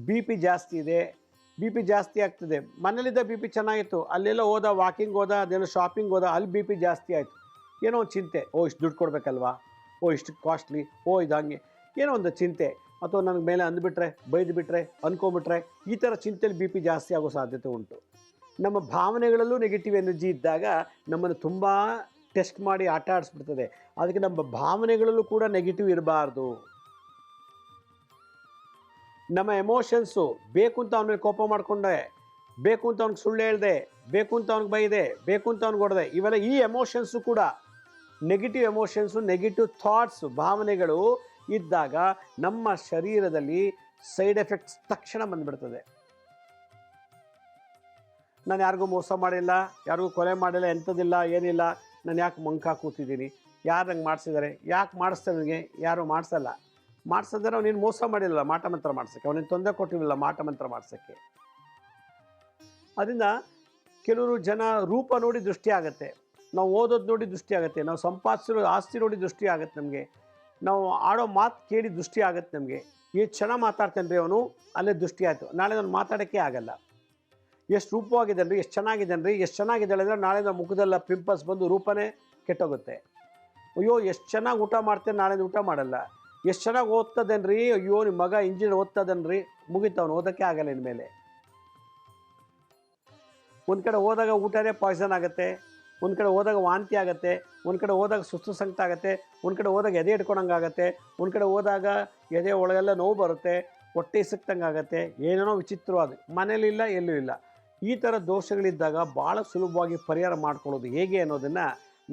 ಬಿ ಪಿ ಜಾಸ್ತಿ ಇದೆ. ಬಿ ಪಿ ಜಾಸ್ತಿ ಆಗ್ತದೆ. ಮನೇಲಿದ್ದ ಬಿ ಪಿ ಚೆನ್ನಾಗಿತ್ತು. ಅಲ್ಲೆಲ್ಲ ಹೋದ ವಾಕಿಂಗ್ ಹೋದ ಅದೇನೋ ಶಾಪಿಂಗ್ ಹೋದ, ಅಲ್ಲಿ ಬಿ ಪಿ ಜಾಸ್ತಿ ಆಯಿತು. ಏನೋ ಒಂದು ಚಿಂತೆ. ಓ, ಇಷ್ಟು ದುಡ್ಡು ಕೊಡಬೇಕಲ್ವಾ? ಓ, ಇಷ್ಟು ಕಾಸ್ಟ್ಲಿ ಓ, ಇದು ಏನೋ ಒಂದು ಚಿಂತೆ. ಅಥವಾ ನನಗೆ ಮೇಲೆ ಅಂದ್ಬಿಟ್ರೆ ಬೈದು ಬಿಟ್ರೆ ಅಂದ್ಕೊಂಬಿಟ್ರೆ ಈ ಥರ ಚಿಂತೆಯಲ್ಲಿ ಬಿ ಪಿ ಜಾಸ್ತಿ ಆಗೋ ಸಾಧ್ಯತೆ ಉಂಟು. ನಮ್ಮ ಭಾವನೆಗಳಲ್ಲೂ ನೆಗೆಟಿವ್ ಎನರ್ಜಿ ಇದ್ದಾಗ ನಮ್ಮನ್ನು ತುಂಬ ಟೆಸ್ಟ್ ಮಾಡಿ ಆಟ ಆಡಿಸ್ಬಿಡ್ತದೆ. ಅದಕ್ಕೆ ನಮ್ಮ ಭಾವನೆಗಳಲ್ಲೂ ಕೂಡ ನೆಗೆಟಿವ್ ಇರಬಾರ್ದು. ನಮ್ಮ ಎಮೋಷನ್ಸು ಬೇಕು ಅಂತ ಅವನಿಗೆ ಕೋಪ ಮಾಡಿಕೊಂಡೆ, ಬೇಕು ಅಂತ ಅವ್ನಿಗೆ ಸುಳ್ಳು ಹೇಳಿದೆ, ಬೇಕು ಅಂತ ಅವ್ನಿಗೆ ಬೈದೆ, ಬೇಕು ಅಂತ ಅವ್ನಿಗೆ ಹೊಡೆದೆ, ಇವೆಲ್ಲ ಈ ಎಮೋಷನ್ಸು ಕೂಡ ನೆಗೆಟಿವ್ ಎಮೋಷನ್ಸು ನೆಗೆಟಿವ್ ಥಾಟ್ಸು ಭಾವನೆಗಳು ಇದ್ದಾಗ ನಮ್ಮ ಶರೀರದಲ್ಲಿ ಸೈಡ್ ಎಫೆಕ್ಟ್ಸ್ ತಕ್ಷಣ ಬಂದ್ಬಿಡ್ತದೆ. ನಾನು ಯಾರಿಗೂ ಮೋಸ ಮಾಡಿಲ್ಲ, ಯಾರಿಗೂ ಕೊಲೆ ಮಾಡಿಲ್ಲ ಎಂಥದಿಲ್ಲ ಏನಿಲ್ಲ, ನಾನು ಯಾಕೆ ಮಂಕ ಕೂತಿದ್ದೀನಿ ಯಾರು ನಂಗೆ ಮಾಡಿಸಿದ್ದಾರೆ ಯಾಕೆ ಮಾಡಿಸ್ತಾರೆ ನನಗೆ? ಯಾರು ಮಾಡಿಸಲ್ಲ. ಮಾಡಿಸಿದ್ರೆ ಅವನೇನು ಮೋಸ ಮಾಡಿಲ್ಲ ಮಾಟ ಮಂತ್ರ ಮಾಡ್ಸೋಕ್ಕೆ. ಅವನೇನು ತೊಂದರೆ ಕೊಟ್ಟಿರಲಿಲ್ಲ ಮಾಟ ಮಂತ್ರ ಮಾಡ್ಸೋಕ್ಕೆ. ಅದರಿಂದ ಕೆಲವರು ಜನ ರೂಪ ನೋಡಿ ದೃಷ್ಟಿ ಆಗುತ್ತೆ. ನಾವು ಓದೋದು ನೋಡಿ ದೃಷ್ಟಿ ಆಗುತ್ತೆ. ನಾವು ಸಂಪಾದಿಸಿರೋ ಆಸ್ತಿ ನೋಡಿ ದೃಷ್ಟಿ ಆಗುತ್ತೆ ನಮಗೆ. ನಾವು ಆಡೋ ಮಾತು ಕೇಳಿ ದೃಷ್ಟಿ ಆಗುತ್ತೆ ನಮಗೆ. ಈ ಚೆನ್ನಾಗಿ ಮಾತಾಡ್ತಾನೆ ರೀ ಅವನು? ಅಲ್ಲೇ ದೃಷ್ಟಿ ಆಯಿತು. ನಾಳೆ ನಾನು ಮಾತಾಡೋಕ್ಕೆ ಆಗಲ್ಲ. ಎಷ್ಟು ರೂಪವಾಗಿದೆ ರೀ ಎಷ್ಟು ಚೆನ್ನಾಗಿದೆ ರೀ ಎಷ್ಟು ಚೆನ್ನಾಗಿದೆ ಅಂದರೆ ನಾಳೆ ನಮ್ಮ ಮುಖದಲ್ಲ ಪಿಂಪಲ್ಸ್ ಬಂದು ರೂಪನೇ ಕೆಟ್ಟೋಗುತ್ತೆ. ಅಯ್ಯೋ, ಎಷ್ಟು ಚೆನ್ನಾಗಿ ಊಟ ಮಾಡ್ತೇನೆ ನಾಳೆ ಊಟ ಮಾಡಲ್ಲ. ಎಷ್ಟು ಚೆನ್ನಾಗಿ ಓದ್ತದೇನು ರೀ ಅಯ್ಯೋ ನಿಮ್ಮ ಮಗ ಇಂಜಿನಿಯರ್ ಓದ್ತದನ್ರಿ? ಮುಗಿತವನು ಓದೋಕ್ಕೆ ಆಗಲ್ಲ ಇನ್ಮೇಲೆ. ಒಂದು ಕಡೆ ಹೋದಾಗ ಊಟನೇ ಪಾಯ್ಸನ್ ಆಗುತ್ತೆ, ಒಂದು ಕಡೆ ಹೋದಾಗ ವಾಂತಿ ಆಗುತ್ತೆ, ಒಂದು ಕಡೆ ಹೋದಾಗ ಸುಸ್ತು ಸಂಕಟ ಆಗುತ್ತೆ, ಒಂದು ಕಡೆ ಹೋದಾಗ ಎದೆ ಇಟ್ಕೊಳಂಗೆ ಆಗುತ್ತೆ, ಒಂದು ಕಡೆ ಹೋದಾಗ ಎದೆ ಒಳಗೆಲ್ಲ ನೋವು ಬರುತ್ತೆ, ಹೊಟ್ಟೆ ಸಿಕ್ತಂಗೆ ಆಗುತ್ತೆ, ಏನೇನೋ ವಿಚಿತ್ರವಾದ ಮನೇಲಿಲ್ಲ ಎಲ್ಲೂ ಇಲ್ಲ. ಈ ಥರ ದೋಷಗಳಿದ್ದಾಗ ಭಾಳ ಸುಲಭವಾಗಿ ಪರಿಹಾರ ಮಾಡ್ಕೊಳ್ಳೋದು ಹೇಗೆ ಅನ್ನೋದನ್ನು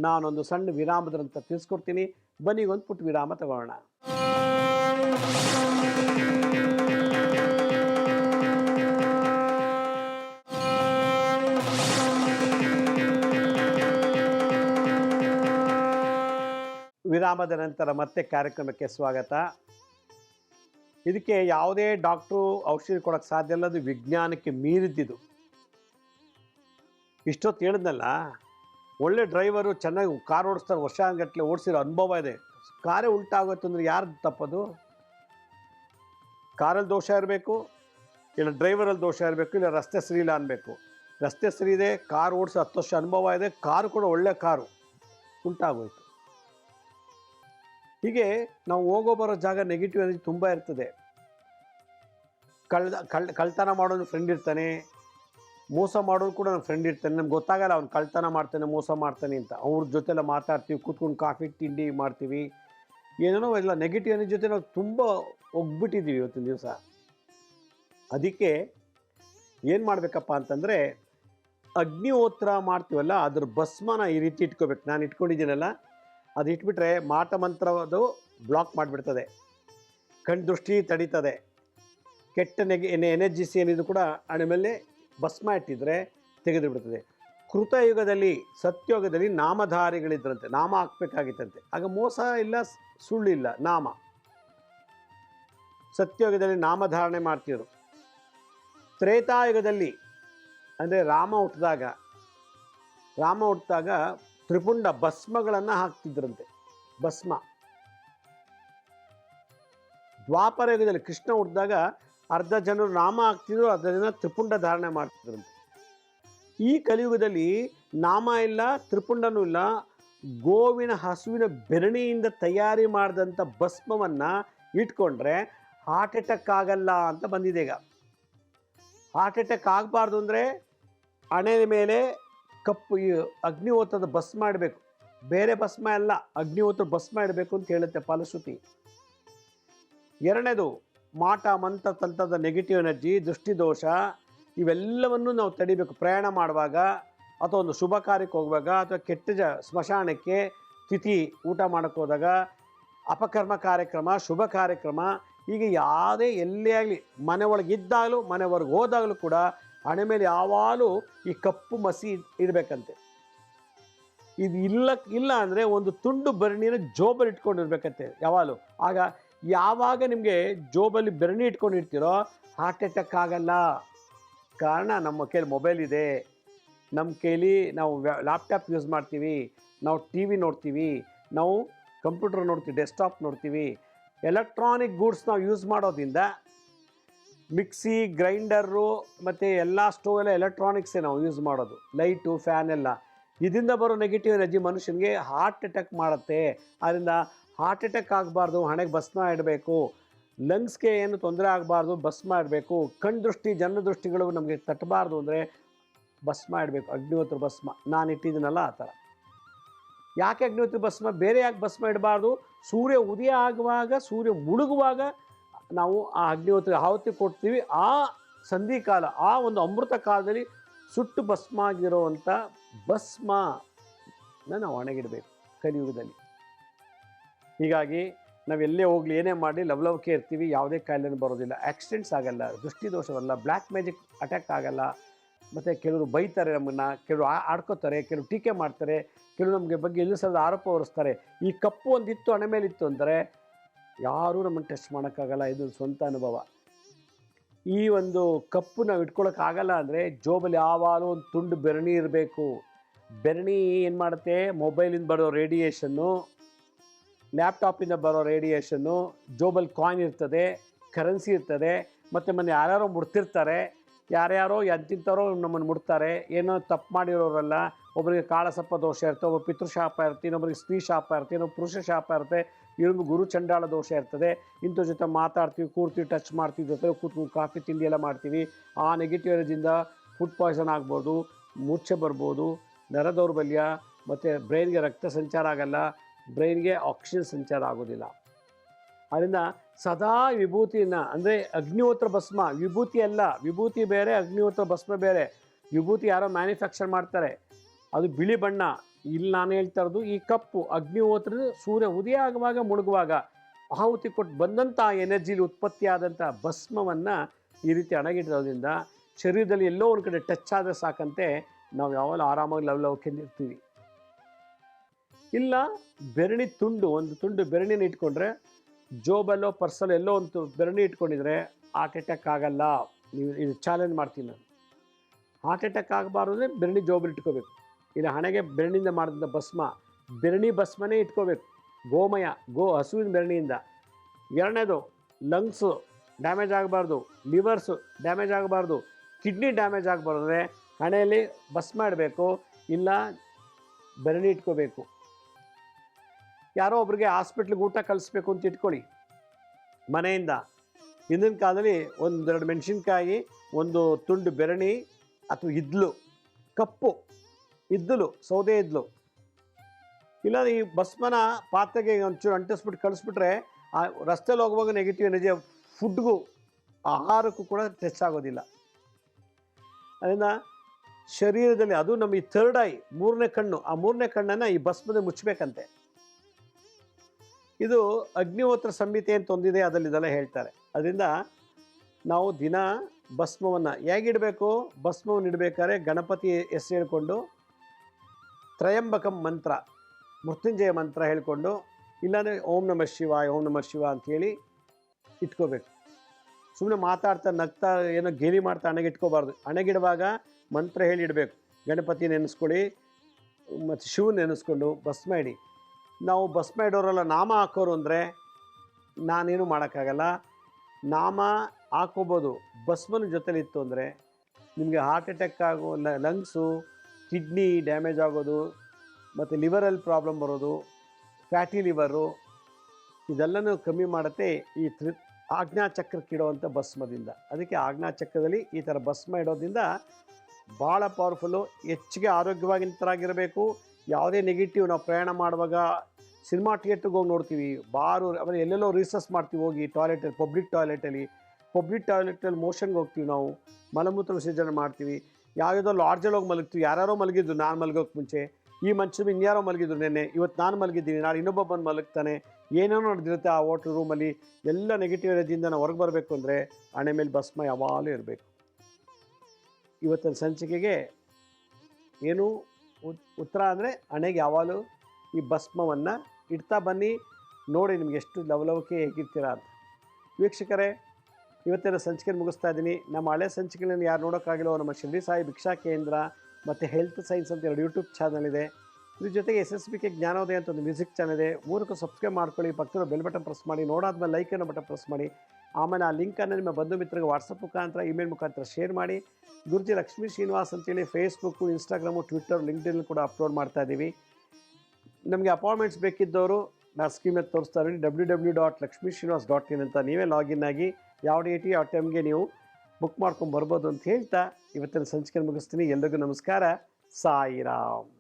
ನಾನೊಂದು ಸಣ್ಣ ವಿರಾಮದಂತ ತಿಳಿಸ್ಕೊಡ್ತೀನಿ. ಬನ್ನಿ, ಒಂದು ಪುಟ್ಟ ವಿರಾಮ ತಗೊಳ್ಳೋಣ ವಿರಾಮದ ನಂತರ ಮತ್ತೆ ಕಾರ್ಯಕ್ರಮಕ್ಕೆ ಸ್ವಾಗತ. ಇದಕ್ಕೆ ಯಾವುದೇ ಡಾಕ್ಟ್ರು ಔಷಧಿ ಕೊಡೋಕ್ಕೆ ಸಾಧ್ಯ ಇಲ್ಲ ಅದು ವಿಜ್ಞಾನಕ್ಕೆ ಮೀರಿದ್ದಿದ್ದು. ಇಷ್ಟೊತ್ತು ಹೇಳಿದ್ನಲ್ಲ, ಒಳ್ಳೆ ಡ್ರೈವರು ಚೆನ್ನಾಗಿ ಕಾರ್ ಓಡಿಸ್ತಾರೆ ವರ್ಷಾನುಗಟ್ಟಲೆ ಓಡಿಸಿರೋ ಅನುಭವ ಇದೆ. ಕಾರೇ ಉಲ್ಟಾಗುತ್ತೆ ಅಂದರೆ ಯಾರು ತಪ್ಪದು? ಕಾರಲ್ಲಿ ದೋಷ ಇರಬೇಕು, ಇಲ್ಲ ಡ್ರೈವರಲ್ಲಿ ದೋಷ ಇರಬೇಕು, ಇಲ್ಲ ರಸ್ತೆ ಸರಿ ಇಲ್ಲ ಅನ್ಬೇಕು. ರಸ್ತೆ ಸರಿ ಇದೆ ಕಾರ್ ಓಡಿಸೋ ಹತ್ತು ವರ್ಷ ಅನುಭವ ಇದೆ ಕಾರು ಕೂಡ ಒಳ್ಳೆ ಕಾರು ಉಂಟಾಗೋಯ್ತು ಹೀಗೆ ನಾವು ಹೋಗೋ ಬರೋ ಜಾಗ ನೆಗೆಟಿವ್ ಎನರ್ಜಿ ತುಂಬ ಇರ್ತದೆ. ಕಳ್ದ, ಕಳ್, ಕಳ್ತನ ಮಾಡೋನು ಫ್ರೆಂಡ್ ಇರ್ತಾನೆ ಮೋಸ ಮಾಡೋರು ಕೂಡ ನನ್ನ ಫ್ರೆಂಡ್ ಇರ್ತಾನೆ. ನಮ್ಗೆ ಗೊತ್ತಾಗಲ್ಲ ಅವ್ನು ಕಳ್ತನ ಮಾಡ್ತಾನೆ, ಮೋಸ ಮಾಡ್ತಾನೆ ಅಂತ. ಅವ್ರ ಜೊತೆಲ್ಲ ಮಾತಾಡ್ತೀವಿ, ಕೂತ್ಕೊಂಡು ಕಾಫಿ, ತಿಂಡಿ ಮಾಡ್ತೀವಿ. ಏನೇನೋ ಎಲ್ಲ ನೆಗೆಟಿವ್ ಅನ್ನೋ ಜೊತೆ ನಾವು ತುಂಬ ಒಗ್ಬಿಟ್ಟಿದ್ದೀವಿ ಇವತ್ತಿನ ದಿವಸ. ಅದಕ್ಕೆ ಏನು ಮಾಡಬೇಕಪ್ಪ ಅಂತಂದರೆ, ಅಗ್ನಿಹೋತ್ರ ಮಾಡ್ತೀವಲ್ಲ, ಅದ್ರ ಭಸ್ಮನ ಈ ರೀತಿ ಇಟ್ಕೋಬೇಕು. ನಾನು ಇಟ್ಕೊಂಡಿದ್ದೀನಲ್ಲ, ಅದು ಇಟ್ಬಿಟ್ರೆ ಮಾಟ ಅದು ಬ್ಲಾಕ್ ಮಾಡಿಬಿಡ್ತದೆ. ಕಣ್ದೃಷ್ಟಿ ತಡೀತದೆ. ಕೆಟ್ಟ ನೆಗೆ ಎನರ್ಜಿಸ್ ಏನಿದು ಕೂಡ ಆಮೇಲೆ ಮೇಲೆ ಭಸ್ಮ ಇಟ್ಟಿದ್ರೆ ತೆಗೆದು ಬಿಡ್ತದೆ ಕೃತಯುಗದಲ್ಲಿ ಸತ್ಯಯುಗದಲ್ಲಿ ನಾಮಧಾರಿಗಳಿದ್ರಂತೆ, ನಾಮ ಹಾಕ್ಬೇಕಾಗಿತ್ತಂತೆ. ಆಗ ಮೋಸ ಇಲ್ಲ, ಸುಳ್ಳಿಲ್ಲ, ನಾಮ. ಸತ್ಯಯುಗದಲ್ಲಿ ನಾಮಧಾರಣೆ ಮಾಡ್ತಿದ್ರು. ತ್ರೇತಾಯುಗದಲ್ಲಿ, ಅಂದರೆ ರಾಮ ಹುಟ್ಟಿದಾಗ ರಾಮ ಹುಟ್ಟಿದಾಗ ತ್ರಿಪುಂಡ ಭಸ್ಮಗಳನ್ನು ಹಾಕ್ತಿದ್ರಂತೆ, ಭಸ್ಮ. ದ್ವಾಪರ ಯುಗದಲ್ಲಿ ಕೃಷ್ಣ ಹುಟ್ಟಿದಾಗ ಅರ್ಧ ಜನರು ನಾಮ ಅರ್ಧ ಜನ ತ್ರಿಪುಂಡ ಧಾರಣೆ ಮಾಡ್ತಿದ್ರಂತೆ ಈ ಕಲಿಯುಗದಲ್ಲಿ ನಾಮ ಇಲ್ಲ, ತ್ರಿಪುಂಡನೂ ಇಲ್ಲ, ಗೋವಿನ ಹಸುವಿನ ಬೆರಣಿಯಿಂದ ತಯಾರಿ ಮಾಡಿದಂಥ ಭಸ್ಮವನ್ನು ಇಟ್ಕೊಂಡ್ರೆ ಹಾರ್ಟ್ ಅಟ್ಯಾಕ್ ಆಗಲ್ಲ ಅಂತ ಬಂದಿದೆ ಈಗ. ಹಾರ್ಟ್ ಅಟ್ಯಾಕ್ ಆಗಬಾರ್ದು ಅಂದರೆ ಹಣೆಯ ಮೇಲೆ ಕಪ್ಪು ಅಗ್ನಿಹೋತ್ರದ ಭಸ್ಮ ಇಡಬೇಕು. ಬೇರೆ ಭಸ್ಮ ಅಲ್ಲ ಅಗ್ನಿಹೋತ್ರ ಭಸ್ಮ ಇಡಬೇಕು ಅಂತ ಹೇಳುತ್ತೆ ಫಲಶ್ರುತಿ ಎರಡನೇದು ಮಾಟ ಮಂತ ತಂತದ ನೆಗೆಟಿವ್ ಎನರ್ಜಿ ದೃಷ್ಟಿದೋಷ ಇವೆಲ್ಲವನ್ನು ನಾವು ತಡಿಬೇಕು. ಪ್ರಯಾಣ ಮಾಡುವಾಗ ಅಥವಾ ಒಂದು ಶುಭ ಕಾರ್ಯಕ್ಕೆ ಹೋಗುವಾಗ ಅಥವಾ ಕೆಟ್ಟ ಜ, ಸ್ಮಶಾನಕ್ಕೆ ತಿಥಿ, ಊಟ ಮಾಡೋಕ್ಕೆ ಹೋದಾಗ, ಅಪಕರ್ಮ ಕಾರ್ಯಕ್ರಮ, ಶುಭ ಕಾರ್ಯಕ್ರಮ, ಹೀಗೆ ಯಾವುದೇ ಎಲ್ಲೇ ಆಗಲಿ ಮನೆ ಒಳಗಿದ್ದಾಗಲೂ ಮನೆವರೆಗೆ ಹೋದಾಗಲೂ ಕೂಡ ಹಣೆ ಮೇಲೆ ಯಾವಾಗಲೂ ಈ ಕಪ್ಪು ಮಸಿ ಇಡಬೇಕಂತೆ. ಇದು ಇಲ್ಲ ಇಲ್ಲ ಅಂದರೆ ಒಂದು ತುಂಡು ಬರಣಿನ ಜೋಬರ್ ಇಟ್ಕೊಂಡಿರ್ಬೇಕಂತೆ ಯಾವಾಗಲೂ. ಆಗ ಯಾವಾಗ ನಿಮಗೆ ಜೋಬಲ್ಲಿ ಬೆರಣಿ ಇಟ್ಕೊಂಡಿರ್ತೀರೋ ಹಾರ್ಟ್ ಅಟ್ಯಾಕ್ ಆಗಲ್ಲ. ಕಾರಣ ನಮ್ಮ ಕೈಯಲ್ಲಿ ಮೊಬೈಲ್ ಇದೆ. ನಮ್ಮ ಕೈಲಿ ನಾವು ಲ್ಯಾಪ್ಟಾಪ್ ಯೂಸ್ ಮಾಡ್ತೀವಿ. ನಾವು ಟಿ ವಿ ನೋಡ್ತೀವಿ. ನಾವು ಕಂಪ್ಯೂಟರ್ ನೋಡ್ತೀವಿ ಡೆಸ್ಕ್ಟಾಪ್ ನೋಡ್ತೀವಿ. ಎಲೆಕ್ಟ್ರಾನಿಕ್ ಗೂಡ್ಸ್ ನಾವು ಯೂಸ್ ಮಾಡೋದ್ರಿಂದ ಮಿಕ್ಸಿ ಗ್ರೈಂಡರು ಮತ್ತು ಎಲ್ಲ ಸ್ಟೋವ್ ಎಲ್ಲ ಎಲೆಕ್ಟ್ರಾನಿಕ್ಸೇ ನಾವು ಯೂಸ್ ಮಾಡೋದು. ಲೈಟು ಫ್ಯಾನ್ ಎಲ್ಲ. ಇದರಿಂದ ಬರೋ ನೆಗೆಟಿವ್ ಎನರ್ಜಿ ಮನುಷ್ಯನಿಗೆ ಹಾರ್ಟ್ ಅಟ್ಯಾಕ್ ಮಾಡುತ್ತೆ. ಆದ್ದರಿಂದ ಹಾರ್ಟ್ ಅಟ್ಯಾಕ್ ಆಗಬಾರ್ದು, ಹಣೆಗೆ ಭಸ್ಮ ಇಡಬೇಕು. ಲಂಗ್ಸ್ಗೆ ಏನು ತೊಂದರೆ ಆಗಬಾರ್ದು, ಭಸ್ಮ ಇಡಬೇಕು. ಕಣ್ ದೃಷ್ಟಿ, ಜನ ದೃಷ್ಟಿಗಳು ನಮಗೆ ತಟ್ಟಬಾರ್ದು ಅಂದರೆ ಭಸ್ಮ ಇಡಬೇಕು, ಅಗ್ನಿಹೋತ್ರ ಭಸ್ಮ. ನಾನು ಇಟ್ಟಿದ್ದೀನಲ್ಲ ಆ ಥರ. ಯಾಕೆ ಅಗ್ನಿಹೋತ್ರ ಭಸ್ಮ? ಬೇರೆ ಯಾಕೆ ಭಸ್ಮ ಇಡಬಾರ್ದು? ಸೂರ್ಯ ಉದಯ ಆಗುವಾಗ, ಸೂರ್ಯ ಮುಳುಗುವಾಗ ನಾವು ಆ ಅಗ್ನಿಹೋತ್ರ ಆಹುತಿ ಕೊಡ್ತೀವಿ. ಆ ಸಂಧಿ ಕಾಲ ಆ ಒಂದು ಅಮೃತ ಕಾಲದಲ್ಲಿ ಸುಟ್ಟು ಭಸ್ಮ ಆಗಿರೋವಂಥ ಭಸ್ಮನ ನಾವು ಒಣಗಿಡಬೇಕು ಕಲಿಯುಗದಲ್ಲಿ. ಹೀಗಾಗಿ ನಾವು ಎಲ್ಲೇ ಹೋಗಲಿ, ಏನೇ ಮಾಡಲಿ ಲವ್ಕೆ ಇರ್ತೀವಿ, ಯಾವುದೇ ಕಾಯಿಲೆನೂ ಬರೋದಿಲ್ಲ. ಆಕ್ಸಿಡೆಂಟ್ಸ್ ಆಗಲ್ಲ ದೃಷ್ಟಿ ದೋಷವಲ್ಲ ಬ್ಲ್ಯಾಕ್ ಮ್ಯಾಜಿಕ್ ಅಟ್ಯಾಕ್ ಆಗಲ್ಲ. ಮತ್ತು ಕೆಲವರು ಬೈತಾರೆ ನಮ್ಮನ್ನು, ಕೆಲವರು ಆಡ್ಕೋತಾರೆ, ಕೆಲವರು ಟೀಕೆ ಮಾಡ್ತಾರೆ, ಕೆಲವರು ನಮಗೆ ಬಗ್ಗೆ ಎಲ್ಲೂ ಸಲ ಆರೋಪ ಹೊರಿಸ್ತಾರೆ. ಈ ಕಪ್ಪು ಒಂದಿತ್ತು, ಹಣೆ ಮೇಲಿತ್ತು ಅಂದರೆ ಯಾರೂ ನಮ್ಮನ್ನು ಟೆಸ್ಟ್ ಮಾಡೋಕ್ಕಾಗಲ್ಲ, ಇದು ಸ್ವಂತ ಅನುಭವ. ಈ ಒಂದು ಕಪ್ಪು ನಾವು ಇಟ್ಕೊಳಕ್ಕಾಗಲ್ಲ ಅಂದರೆ ಜೋಬಲ್ಲಿ ಯಾವಾಗಲೂ ಒಂದು ತುಂಡು ಬೆರಣಿ ಇರಬೇಕು. ಬೆರಣಿ ಏನು ಮಾಡುತ್ತೆ? ಮೊಬೈಲಿಂದ ಬರೋ ರೇಡಿಯೇಷನ್ನು ಲ್ಯಾಪ್ಟಾಪಿಂದ ಬರೋ ರೇಡಿಯೇಷನ್ನು ಜೋಬಲ್ ಕಾಯಿನ್ ಇರ್ತದೆ, ಕರೆನ್ಸಿ ಇರ್ತದೆ, ಮತ್ತು ಮೊನ್ನೆ ಯಾರ್ಯಾರೋ ಮುಡ್ತಿರ್ತಾರೆ, ಯಾರ್ಯಾರೋ ಎಂತಿಂಥವ್ರೋ ನಮ್ಮನ್ನು ಮುಡ್ತಾರೆ, ಏನೋ ತಪ್ಪು ಮಾಡಿರೋರಲ್ಲ ಒಬ್ಬರಿಗೆ ಕಾಳಸಪ್ಪ ದೋಷ ಇರುತ್ತೆ, ಒಬ್ಬ ಪಿತೃಶಾಪ ಇರುತ್ತೆ ಇನ್ನೊಬ್ಬರಿಗೆ ಸ್ತ್ರೀ ಶಾಪ ಇರುತ್ತೆ, ಇನ್ನೊಬ್ಬ ಪುರುಷ ಶಾಪ ಇರುತ್ತೆ ಇನ್ನೊಬ್ಬ ಗುರು ಚಂಡಾಳ ದೋಷ ಇರ್ತದೆ. ಇಂಥ ಜೊತೆ ಮಾತಾಡ್ತೀವಿ, ಕೂರ್ತೀವಿ, ಟಚ್ ಮಾಡ್ತೀವಿ ಜೊತೆ ಕೂತ್ಕೊಂಡು ಕಾಫಿ ತಿಂಡಿ ಎಲ್ಲ ಮಾಡ್ತೀವಿ. ಆ ನೆಗೆಟಿವ್ ಎನರ್ಜಿಯಿಂದ ಫುಡ್ ಪಾಯ್ಸನ್ ಆಗ್ಬೋದು, ಮೂರ್ಛೆ ಬರ್ಬೋದು ನರ ದೌರ್ಬಲ್ಯ ಮತ್ತು ಬ್ರೈನ್ಗೆ ರಕ್ತ ಸಂಚಾರ ಆಗಲ್ಲ ಬ್ರೈನ್ಗೆ ಆಕ್ಸಿಜನ್ ಸಂಚಾರ ಆಗೋದಿಲ್ಲ. ಅದರಿಂದ ಸದಾ ವಿಭೂತಿಯನ್ನು ಅಂದರೆ ಅಗ್ನಿಹೋತ್ರ ಭಸ್ಮ, ವಿಭೂತಿ ಅಲ್ಲ, ವಿಭೂತಿ ಬೇರೆ, ಅಗ್ನಿಹೋತ್ರ ಭಸ್ಮ ಬೇರೆ, ವಿಭೂತಿ ಯಾರೋ ಮ್ಯಾನುಫ್ಯಾಕ್ಚರ್ ಮಾಡ್ತಾರೆ. ಅದು ಬಿಳಿ ಬಣ್ಣ. ಇಲ್ಲಿ ನಾನು ಹೇಳ್ತಾ ಇರೋದು ಈ ಕಪ್ಪು ಅಗ್ನಿಹೋತ್ರದ ಸೂರ್ಯ ಉದಯ ಆಗುವಾಗ ಮುಳುಗುವಾಗ ಆಹುತಿ ಕೊಟ್ಟು ಬಂದಂಥ ಎನರ್ಜಿಲಿ ಉತ್ಪತ್ತಿಯಾದಂಥ ಭಸ್ಮವನ್ನು ಈ ರೀತಿ ಅಣಗಿಡೋದ್ರಿಂದ ಶರೀರದಲ್ಲಿ ಎಲ್ಲೋ ಒಂದು ಕಡೆ ಟಚ್ ಆದರೆ ಸಾಕಂತೆ, ನಾವು ಯಾವಾಗಲೂ ಆರಾಮಾಗಿ ಲವಲವಿಕೆಂದಿರ್ತೀವಿ ಇಲ್ಲ, ಬೆರಣಿ ತುಂಡು, ಒಂದು ತುಂಡು ಬೆರಣಿನ ಇಟ್ಕೊಂಡ್ರೆ, ಜೋಬಲ್ಲೋ ಪರ್ಸಲ್ ಎಲ್ಲೋ ಒಂದು ಬೆರಣಿ ಇಟ್ಕೊಂಡಿದ್ರೆ ಹಾರ್ಟ್ ಅಟ್ಯಾಕ್ ಆಗಲ್ಲ. ನೀವು ಇದು ಚಾಲೆಂಜ್ ಮಾಡ್ತೀನಿ ನಾನು. ಹಾರ್ಟ್ ಅಟ್ಯಾಕ್ ಆಗಬಾರ್ದು ಅಂದರೆ ಬೆರಣಿ ಜೋಬಲ್ಲಿ ಇಟ್ಕೋಬೇಕು. ಇಲ್ಲ, ಹಣೆಗೆ ಬೆರಣಿಯಿಂದ ಮಾಡಿದಂಥ ಭಸ್ಮ, ಬೆರಣಿ ಭಸ್ಮನೇ ಇಟ್ಕೋಬೇಕು. ಗೋಮಯ, ಗೋ ಹಸುವಿನ ಬೆರಣಿಯಿಂದ. ಎರಡನೇದು ಲಂಗ್ಸು ಡ್ಯಾಮೇಜ್ ಆಗಬಾರ್ದು ಲಿವರ್ಸು ಡ್ಯಾಮೇಜ್ ಆಗಬಾರ್ದು ಕಿಡ್ನಿ ಡ್ಯಾಮೇಜ್ ಆಗಬಾರ್ದು. ಅಂದರೆ ಹಣೆಯಲ್ಲಿ ಭಸ್ಮ ಇಡಬೇಕು, ಇಲ್ಲ ಬೆರಣಿ ಇಟ್ಕೋಬೇಕು. ಯಾರೋ ಒಬ್ರಿಗೆ ಹಾಸ್ಪಿಟ್ಲಿಗೆ ಊಟ ಕಳಿಸ್ಬೇಕು ಅಂತ ಇಟ್ಕೊಳ್ಳಿ. ಮನೆಯಿಂದ. ಹಿಂದಿನ ಕಾಲದಲ್ಲಿ ಒಂದೆರಡು ಮೆಣಸಿನ್ಕಾಯಿ, ಒಂದು ತುಂಡು ಬೆರಣಿ ಅಥವಾ ಇದ್ಲು, ಕಪ್ಪು ಇದ್ದಲು ಸೌದೆ ಇದ್ಲು. ಇಲ್ಲ, ಈ ಭಸ್ಮನ ಪಾತ್ರೆಗೆ ಒಂಚೂರು ಅಂಟಿಸ್ಬಿಟ್ಟು ಕಳಿಸ್ಬಿಟ್ರೆ, ಆ ರಸ್ತೆಲಿ ಹೋಗುವಾಗ ನೆಗೆಟಿವ್ ಎನರ್ಜಿ ಫುಡ್ಗೂ, ಆಹಾರಕ್ಕೂ ಕೂಡ ಟಚ್ ಆಗೋದಿಲ್ಲ. ಅದರಿಂದ ಶರೀರದಲ್ಲಿ ಅದು ನಮ್ಮ ಈ ಥರ್ಡ್ ಐ, ಮೂರನೇ ಕಣ್ಣು. ಆ ಮೂರನೇ ಕಣ್ಣನ್ನು ಈ ಭಸ್ಮದ ಮುಚ್ಚಬೇಕಂತೆ ಇದು ಅಗ್ನಿಹೋತ್ರ ಸಂಹಿತೆ ಅಂತ ಒಂದಿದೆ ಅದರಲ್ಲಿ ಇದೆಲ್ಲ ಹೇಳ್ತಾರೆ. ಅದರಿಂದ ನಾವು ದಿನ ಭಸ್ಮವನ್ನು ಹೇಗಿಡಬೇಕು ಭಸ್ಮವನ್ನು ಇಡಬೇಕಾದ್ರೆ ಗಣಪತಿ ಹೆಸರು ಹೇಳ್ಕೊಂಡು ತ್ರಯಂಬಕಂ ಮಂತ್ರ, ಮೃತ್ಯುಂಜಯ ಮಂತ್ರ ಹೇಳ್ಕೊಂಡು, ಇಲ್ಲಾಂದರೆ ಓಂ ನಮಃ ಶಿವಾಯ, ಓಂ ನಮಃ ಶಿವ ಅಂಥೇಳಿ ಇಟ್ಕೋಬೇಕು. ಸುಮ್ಮನೆ ಮಾತಾಡ್ತಾ ನಗ್ತಾ ಏನೋ ಗೇಲಿ ಮಾಡ್ತಾ ಅಣಗಿಟ್ಕೋಬಾರ್ದು ಅಣಗಿಡುವಾಗ ಮಂತ್ರ ಹೇಳಿ ಇಡಬೇಕು. ಗಣಪತಿ ನೆನೆಸ್ಕೊಳ್ಳಿ, ಮತ್ತು ಶಿವ ನೆನೆಸ್ಕೊಂಡು ಭಸ್ಮ ಇಡಿ. ನಾವು ಬಸ್ ಇಡೋರೆಲ್ಲ, ನಾಮ ಹಾಕೋರು ಅಂದರೆ ನಾನೇನು ಮಾಡೋಕ್ಕಾಗಲ್ಲ. ನಾಮ ಹಾಕೋಬೋದು. ಭಸ್ಮನ ಜೊತೆಲಿತ್ತು ಅಂದರೆ ನಿಮಗೆ ಹಾರ್ಟ್ ಅಟ್ಯಾಕ್ ಆಗೋ ಲಂಗ್ಸು ಕಿಡ್ನಿ ಡ್ಯಾಮೇಜ್ ಆಗೋದು, ಮತ್ತು ಲಿವರಲ್ಲಿ ಪ್ರಾಬ್ಲಮ್ ಬರೋದು ಫ್ಯಾಟಿ ಲಿವರು ಇದೆಲ್ಲನೂ ಕಮ್ಮಿ ಮಾಡುತ್ತೆ ಈ ತ್ರಿ ಆಜ್ಞಾಚಕ್ರಕ್ಕಿಡುವಂಥ ಭಸ್ಮದಿಂದ. ಅದಕ್ಕೆ ಆಜ್ಞಾಚಕ್ರದಲ್ಲಿ ಈ ಥರ ಭಸ್ಮ ಇಡೋದ್ರಿಂದ ಭಾಳ ಪವರ್ಫುಲ್ಲು ಹೆಚ್ಚಿಗೆ ಆರೋಗ್ಯವಾಗಿರ್ತರಾಗಿರಬೇಕು ಯಾವುದೇ ನೆಗೆಟಿವ್ ನಾವು ಪ್ರಯಾಣ ಮಾಡುವಾಗ ಸಿನಿಮಾ ಥಿಯೇಟ್ರಿಗೆ ಹೋಗಿ ನೋಡ್ತೀವಿ. ಬಾರು, ಆಮೇಲೆ ಎಲ್ಲೆಲ್ಲೋ ರಿಸರ್ಚ್ ಮಾಡ್ತೀವಿ ಹೋಗಿ ಟಾಯ್ಲೆಟಲ್ಲಿ ಪಬ್ಲಿಕ್ ಟಾಯ್ಲೆಟಲ್ಲಿ ಪಬ್ಲಿಕ್ ಟಾಯ್ಲೆಟಲ್ಲಿ ಮೋಷನ್ಗೆ ಹೋಗ್ತೀವಿ ನಾವು. ಮಲಮೂತ್ರ ವಿಸರ್ಜನೆ ಮಾಡ್ತೀವಿ. ಯಾವುದೋ ಲಾಡ್ಜಲ್ಲಿ ಹೋಗಿ ಮಲಗ್ತೀವಿ. ಯಾರ್ಯಾರೋ ಮಲಗಿದ್ರು, ನಾನು ಮಲಗೋಕ್ಕೆ ಮುಂಚೆ. ಈ ಮನುಷ್ಯರು ಇನ್ಯಾರೋ ಮಲಗಿದ್ರು ನೆನ್ನೆ. ಇವತ್ತು ನಾನು ಮಲಗಿದ್ದೀನಿ, ನಾಳೆ ಇನ್ನೊಬ್ಬ ಬಂದು ಮಲಗ್ತಾನೆ. ಏನೇನೋ ನಡೆದಿರುತ್ತೆ ಆ ಹೋಟ್ಲ್ ರೂಮಲ್ಲಿ ಎಲ್ಲ ನೆಗೆಟಿವ್ ಎನರ್ಜಿಯಿಂದ ನಾವು ಹೊರಗೆ ಬರಬೇಕು ಅಂದರೆ ಹಣೆ ಮೇಲೆ ಭಸ್ಮ ಯಾವಾಗಲೂ ಇರಬೇಕು. ಇವತ್ತಿನ ಸಂಚಿಕೆಗೆ ಏನು? ಉತ್ತರ ಅಂದರೆ ಹಣೆಗೆ ಯಾವಾಗಲೂ ಈ ಭಸ್ಮವನ್ನು ಇಡ್ತಾ ಬನ್ನಿ. ನೋಡಿ ನಿಮ್ಗೆ ಎಷ್ಟು ಲವಲವಿಕೆ ಹೇಗಿರ್ತೀರಾ ಅಂತ. ವೀಕ್ಷಕರೇ, ಇವತ್ತಿನ ಸಂಚಿಕೆ ಮುಗಿಸ್ತಾ ಇದ್ದೀನಿ. ನಮ್ಮ ಹಳೆ ಸಂಚಿಕೆಗಳನ್ನು ಯಾರು ನೋಡೋಕ್ಕಾಗಿಲ್ಲೋ ನಮ್ಮ ಶಿರ್ಡಿ ಸಾಯಿ ಭಿಕ್ಷಾ ಕೇಂದ್ರ ಮತ್ತು ಹೆಲ್ತ್ ಸೈನ್ಸ್ ಅಂತ ಎರಡು ಯೂಟ್ಯೂಬ್ ಚಾನಲ್ ಇದೆ. ಇದ್ರ ಜೊತೆಗೆ ಎಸ್ ಎಸ್ ಬಿ ಕೆ ಜ್ಞಾನೋದಯ ಅಂತ ಒಂದು ಮ್ಯೂಸಿಕ್ ಚಾನಲ್ ಇದೆ. ಮೂರಕ್ಕೂ ಸಬ್ಸ್ಕ್ರೈಬ್ ಮಾಡ್ಕೊಳ್ಳಿ ಪಕ್ಕದ ಬೆಲ್ ಬಟನ್ ಪ್ರೆಸ್ ಮಾಡಿ, ನೋಡಾದ್ಮೇಲೆ ಲೈಕ್ ಅನ್ನೋ ಬಟನ್ ಪ್ರೆಸ್ ಮಾಡಿ. ಆಮೇಲೆ ಆ ಲಿಂಕನ್ನು ನಿಮ್ಮ ಬಂಧು ಮಿತ್ರರಿಗೆ ವಾಟ್ಸಪ್ ಮುಖಾಂತರ ಇಮೇಲ್ ಮುಖಾಂತರ ಶೇರ್ ಮಾಡಿ. ಗುರುಜಿ ಲಕ್ಷ್ಮೀ ಶ್ರೀನಿವಾಸ್ ಅಂತೇಳಿ ಫೇಸ್ಬುಕ್ಕು ಇನ್ಸ್ಟಾಗ್ರಾಮು ಟ್ವಿಟ್ಟರ್ ಲಿಂಕ್ಡಿನ್ ಕೂಡ ಅಪ್ಲೋಡ್ ಮಾಡ್ತಾ ಇದ್ದೀವಿ ನಮಗೆ ಅಪಾಯಿಂಟ್ಮೆಂಟ್ಸ್ ಬೇಕಿದ್ದವರು ನಾ ಸ್ಕೀಮಲ್ಲಿ ತೋರಿಸ್ತಾ ಇದ್ದೀನಿ W W dot Lakshmi Srinivas dot in ಅಂತ ನೀವೇ ಲಾಗಿನ್ ಆಗಿ ಯಾವ ಡೇಟಿ ಯಾವ ಟೈಮ್ಗೆ ನೀವು ಬುಕ್ ಮಾಡ್ಕೊಂಡು ಬರ್ಬೋದು ಅಂತ ಹೇಳ್ತಾ ಇವತ್ತಿನ ಸಂಚಿಕೆ ಮುಗಿಸ್ತೀನಿ. ಎಲ್ರಿಗೂ ನಮಸ್ಕಾರ. ಸಾಯಿರಾಮ್.